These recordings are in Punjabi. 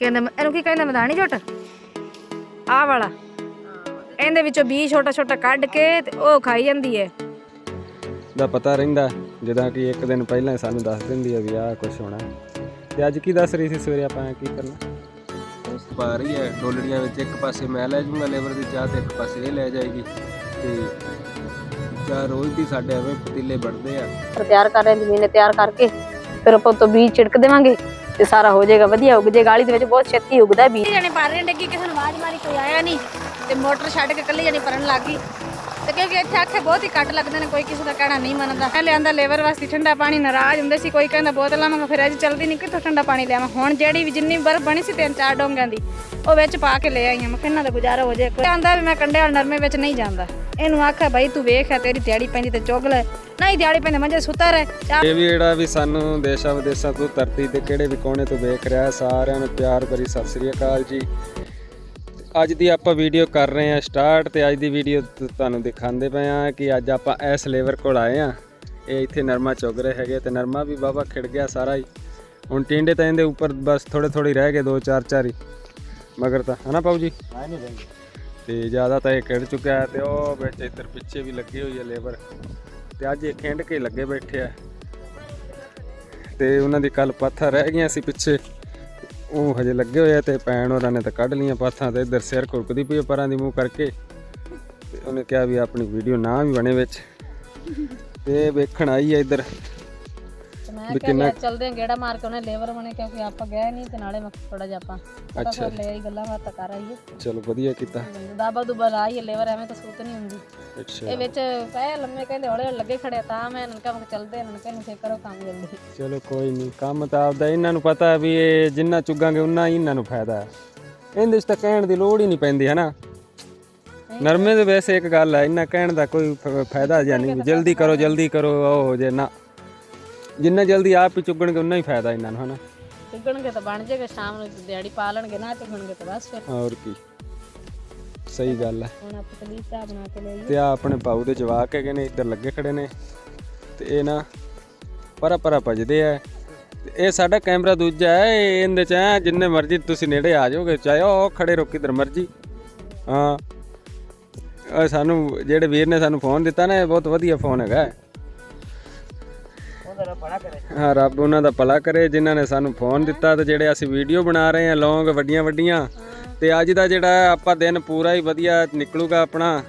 ਕਹਿੰਦਾ ਇਹਨੂੰ ਕੀ ਕਹਿੰਦਾ ਮਦਾਨੀ ਝੋਟ ਆਹ ਵਾਲਾ। ਇਹਦੇ ਵਿੱਚੋਂ ਬੀ ਛੋਟਾ ਛੋਟਾ ਕੱਢ ਕੇ ਤੇ ਉਹ ਖਾਈ ਜਾਂਦੀ ਹੈ ਦਾ ਪਤਾ ਰਹਿੰਦਾ ਜਿੱਦਾਂ ਕਿ ਇੱਕ ਦਿਨ ਪਹਿਲਾਂ ਹੀ ਸਾਨੂੰ ਦੱਸ ਦਿੰਦੀ ਹੈ ਵੀ ਆਹ ਕੁਝ ਹੋਣਾ ਤੇ ਅੱਜ ਕੀ ਦੱਸ ਰਹੀ ਸੀ ਸਵੇਰੇ ਆਪਾਂ ਕੀ ਕਰਨਾ? ਪਾ ਰਹੀ ਹੈ ਡੋਲੜੀਆਂ ਵਿੱਚ ਇੱਕ ਪਾਸੇ ਮੈਂ ਲੈ ਜਾਊਂਗਾ ਲੇਬਰ ਦੀ ਚਾਹ ਤੇ ਇੱਕ ਪਾਸੇ ਇਹ ਲੈ ਜਾਏਗੀ। ਤੇ ਚਾਹ ਰੋਜ਼ ਦੀ ਸਾਡੇ ਐਵੇਂ ਪਤੀਲੇ ਬਣਦੇ ਆ। ਤਿਆਰ ਕਰ ਰਹੇ ਹਾਂ ਜ਼ਮੀਨ ਤਿਆਰ ਕਰਕੇ ਫਿਰ ਆਪਾਂ ਤੋਂ ਬੀਜ ਛਿੜਕ ਦੇਵਾਂਗੇ। ਤੇ ਸਾਰਾ ਹੋ ਜਾਏਗਾ, ਵਧੀਆ ਉੱਗ ਜੇ ਗਾਲੀ ਦੇ ਵਿੱਚ ਬਹੁਤ ਛੇਤੀ ਉੱਗਦਾ ਹੈ ਜਣੇ ਪਰ ਰਹੇ ਡੱਗੀ ਕਿਸੇ ਨੂੰ ਆਵਾਜ਼ ਮਾਰੀ, ਕੋਈ ਆਇਆ ਨਹੀਂ ਤੇ ਮੋਟਰ ਛੱਡ ਕੇ ਕੱਲੀ ਜਣੀ ਭਰਨ ਲੱਗ ਗਈ ਤੇ ਕਿਉਂਕਿ ਇੱਥੇ ਆਖੇ ਬਹੁਤ ਹੀ ਕੱਟ ਲੱਗਦੇ ਨੇ, ਕੋਈ ਕਿਸੇ ਦਾ ਕਹਿਣਾ ਨਹੀਂ ਮੰਨਦਾ। ਇਹ ਲਿਆਂਦਾ ਲੇਬਰ ਵਾਸਤੇ ਠੰਡਾ ਪਾਣੀ, ਨਾਰਾਜ਼ ਹੁੰਦੇ ਸੀ, ਕੋਈ ਕਹਿੰਦਾ ਬੋਤਲ ਲਾਵਾਂਗਾ ਫਿਰ ਅੱਜ ਚਲਦੀ ਨਹੀਂ ਕਿੱਥੋਂ ਠੰਡਾ ਪਾਣੀ ਲਿਆਵਾਂ? ਹੁਣ ਜਿਹੜੀ ਵੀ ਜਿੰਨੀ ਬਰਫ਼ ਬਣੀ ਸੀ, ਤਿੰਨ ਚਾਰ ਡੋਂਗਾਂ ਦੀ, ਉਹ ਵਿੱਚ ਪਾ ਕੇ ਲੈ ਆਈਆਂ। ਮੈਂ ਕਿਹਾ ਦਾ ਗੁਜ਼ਾਰਾ ਹੋ ਜਾਏ, ਕੋਈ ਆਂਦਾ ਵੀ ਮੈਂ ਕੰਡੇ ਵਾਲ ਨਰਮੇ ਵਿੱਚ ਨਹੀਂ ਜਾਂਦਾ। ਇਹਨੂੰ ਆਖਿਆ ਬਾਈ ਤੂੰ ਵੇਖ ਹੈ ਤੇਰੀ ਦਿਹਾੜੀ ਪੈਂਦੀ ਤੇ ਚੁੱਗ ਲੈ। ਨਹੀਂ ਦਿਹਾੜੀ ਪੈਂਦੀ ਮੰਜੇ ਸੁੱਤਾ ਰਹਿ। ਚਾਹ ਇਹ ਵੀ ਜਿਹੜਾ ਵੀ ਸਾਨੂੰ ਦੇਸ਼ਾਂ ਵਿਦੇਸ਼ਾਂ ਤੋਂ ਧਰਤੀ ਦੇ ਕਿਹੜੇ ਵੀ ਕੋਨੇ ਤੋਂ ਵੇਖ ਰਿਹਾ ਹੈ, ਸਾਰਿਆਂ ਨੂੰ ਪਿਆਰ ਭਰੀ ਸਤਿ ਸ੍ਰੀ ਅਕਾਲ ਜੀ। ਅੱਜ ਦੀ ਆਪਾਂ ਵੀਡੀਓ ਕਰ ਰਹੇ ਹਾਂ ਸਟਾਰਟ ਤੇ ਅੱਜ ਦੀ ਵੀਡੀਓ ਤੁਹਾਨੂੰ ਦਿਖਾਉਂਦੇ ਪਏ ਆ ਕਿ ਅੱਜ ਆਪਾਂ ਇਸ ਲੇਵਰ ਕੋਲ ਆਏ ਆ ਇਹ ਇੱਥੇ ਨਰਮਾ ਚੁਗ ਰਹੇ ਹੈਗੇ ਤੇ ਨਰਮਾ ਵੀ ਬਾਬਾ ਖਿੜ ਗਿਆ ਸਾਰਾ ਹੀ। ਹੁਣ ਟਿੰਡੇ ਤਾਂ ਇਹਦੇ ਉੱਪਰ ਬਸ ਥੋੜੇ ਥੋੜੀ ਰਹਿ ਗਏ ਦੋ ਚਾਰ ਚਾਰ ਹੀ। ਮਗਰ ਤਾਂ ਹਨਾ ਪਾਉ ਜੀ? ਤੇ ਜ਼ਿਆਦਾ ਤਾਂ ਇਹ ਖਿੜ ਚੁੱਕਿਆ ਹੈ ਤੇ ਉਹ ਵਿੱਚ ਇੱਧਰ ਪਿੱਛੇ ਵੀ ਲੱਗੀ ਹੋਈ ਹੈ ਲੇਬਰ। ਤੇ ਅੱਜ ਇਹ ਖਿੰਡ ਕੇ ਲੱਗੇ ਬੈਠੇ ਆ। ਤੇ ਉਹਨਾਂ ਦੀ ਕੱਲ ਪਾਥਾ ਰਹਿ ਗਈਆਂ ਸੀ ਪਿੱਛੇ। ਉਹ ਹਜੇ ਲੱਗੇ ਹੋਏ ਆ ਤੇ ਪੈਣ ਹੋਰਾਂ ਨੇ ਤਾਂ ਕੱਢ ਲੀਆਂ ਪਾਥਾਂ ਤੇ ਇੱਧਰ ਸਿਰ ਖੁਰਕਦੀ ਪਈ ਪਰਾਂ ਦੀ ਮੂੰਹ ਕਰਕੇ। ਤੇ ਉਹਨੇ ਕਿਹਾ ਵੀ ਆਪਣੀ ਵੀਡੀਓ ਨਾ ਵੀ ਬਣੇ ਵਿੱਚ। ਤੇ ਵੇਖਣ ਆਈ ਆ ਇੱਧਰ। ਮੈਂ ਵੀ ਕਿਹਾ ਕਿੰਨਾ- ਵੀ ਚੱਲਦੇ ਗੇੜਾ ਮਾਰ ਕੇ ਉਹਨੇ ਲੇਬਰ ਬਣੇ ਕਿਉਂਕਿ ਆਪਾਂ ਗਏ ਨਹੀਂ ਤੇ ਨਾਲੇ ਮੈਂ ਥੋੜਾ ਜਿਹਾ ਆਪਾਂ ਅੱਛਾ। ਫਿਰ ਲੈ ਆਈ ਗੱਲਾਂ ਬਾਤਾਂ ਕਰ ਆਈਏ। ਚਲੋ ਵਧੀਆ ਕੀਤਾ। ਦਾਬਾ ਦੁਬਾ ਲਾਈ ਲੇਬਰ ਐਵੇਂ ਤਾਂ ਸੂਤ ਨਹੀਂ ਹੁੰਦੀ। ਅੱਛਾ। ਇਹ ਵਿੱਚ ਪਏ ਲੰਮੇ ਕਹਿੰਦੇ ਹੌਲੇ ਹੌਲੇ ਲੱਗੇ ਖੜੇ ਤਾਂ ਮੈਂ ਇਹਨਾਂ ਨੂੰ ਚੱਲਦੇ ਇਹਨਾਂ ਨੂੰ ਕਹਿੰਦੇ ਫੇਰ ਕਰੋ ਕੰਮ ਜਲਦੀ। ਚਲੋ ਕੋਈ ਨਹੀਂ ਕੰਮ ਤਾਂ ਆਪਦਾ ਇਹਨਾਂ ਨੂੰ ਪਤਾ ਹੈ ਵੀ ਇਹ ਜਿੰਨਾ ਚੁੱਗਾਂਗੇ ਉਨਾ ਹੀ ਇਹਨਾਂ ਨੂੰ ਫਾਇਦਾ ਹੈ। ਇਹਦੇ 'ਚ ਤਾਂ ਕਹਿਣ ਦੀ ਲੋੜ ਹੀ ਨਹੀਂ ਪੈਂਦੀ ਹੈ ਨਾ ਨਰਮੇ ਦੇ ਵੈਸੇ ਇੱਕ ਗੱਲ ਹੈ ਇਹਨਾਂ ਕਹਿਣ ਦਾ ਕੋਈ ਫ- ਫਾਇਦਾ ਜਾਂ ਨਹੀਂ ਜਲਦੀ ਕਰੋ ਜਲਦੀ ਕਰੋ ਉਹ ਹੋ ਜੇ ਨਾ ਜਿੰਨਾ ਜਲਦੀ ਆਪ ਹੀ ਚੁੱਗਣਗੇ ਉਨਾ ਹੀ ਫਾਇਦਾ ਇਹਨਾਂ ਨੂੰ ਹਨਾ? ਚੁੱਗਣਗੇ ਤਾਂ ਬਣ ਜਾਏਗਾ ਸ਼ਾਮ ਨੂੰ ਦਿਹਾੜੀ ਪਾ ਲੈਣਗੇ ਨਾ ਚੁੱਗਣਗੇ ਤਾਂ ਬਸ ਫਿਰ। ਹੋਰ ਕੀ। ਸਹੀ ਗੱਲ ਹੈ। ਹੁਣ ਆਪਾਂ ਤਲੀ ਚਾਹ ਬਣਾ ਕੇ ਲਈ ਤੇ ਆ ਆਪਣੇ ਭਾਊ ਦੇ ਜਵਾਕ ਹੈਗੇ ਨੇ ਇੱਧਰ ਲੱਗੇ ਖੜੇ ਨੇ। ਤੇ ਇਹ ਨਾ ਪਰਾ ਪਰਾ ਭਜਦੇ ਆ। ਇਹ ਸਾਡਾ ਕੈਮਰਾ ਦੂਜਾ ਹੈ ਇਹ ਇਹਦੇ ਚ ਐਂ ਜਿੰਨੇ ਮਰਜ਼ੀ ਤੁਸੀਂ ਨੇੜੇ ਆ ਜਾਓਗੇ ਚਾਹੇ ਉਹ ਖੜੇ ਰਹੋ ਕਿਧਰ ਮਰਜ਼ੀ। ਹਾਂ। ਸਾਨੂੰ ਜਿਹੜੇ ਵੀਰ ਨੇ ਸਾਨੂੰ ਫੋਨ ਦਿੱਤਾ ਨਾ ਇਹ ਬਹੁਤ ਵਧੀਆ ਫੋਨ ਹੈਗਾ। ਹੈ। ਹਾਂ, ਰੱਬ ਉਹਨਾਂ ਦਾ ਭਲਾ ਕਰੇ, ਜਿਨ੍ਹਾਂ ਨੇ ਸਾਨੂੰ ਫੋਨ ਦਿੱਤਾ ਤੇ ਜਿਹੜੇ ਅਸੀਂ ਵੀਡੀਓ ਬਣਾ ਰਹੇ ਹਾਂ ਲੌਂਗ ਵੱਡੀਆਂ ਵੱਡੀਆਂ। ਤੇ ਅੱਜ ਦਾ ਜਿਹੜਾ ਆਪਾਂ ਦਿਨ ਪੂਰਾ ਹੀ ਵਧੀਆ ਨਿਕਲੂਗਾ ਆਪਣਾ,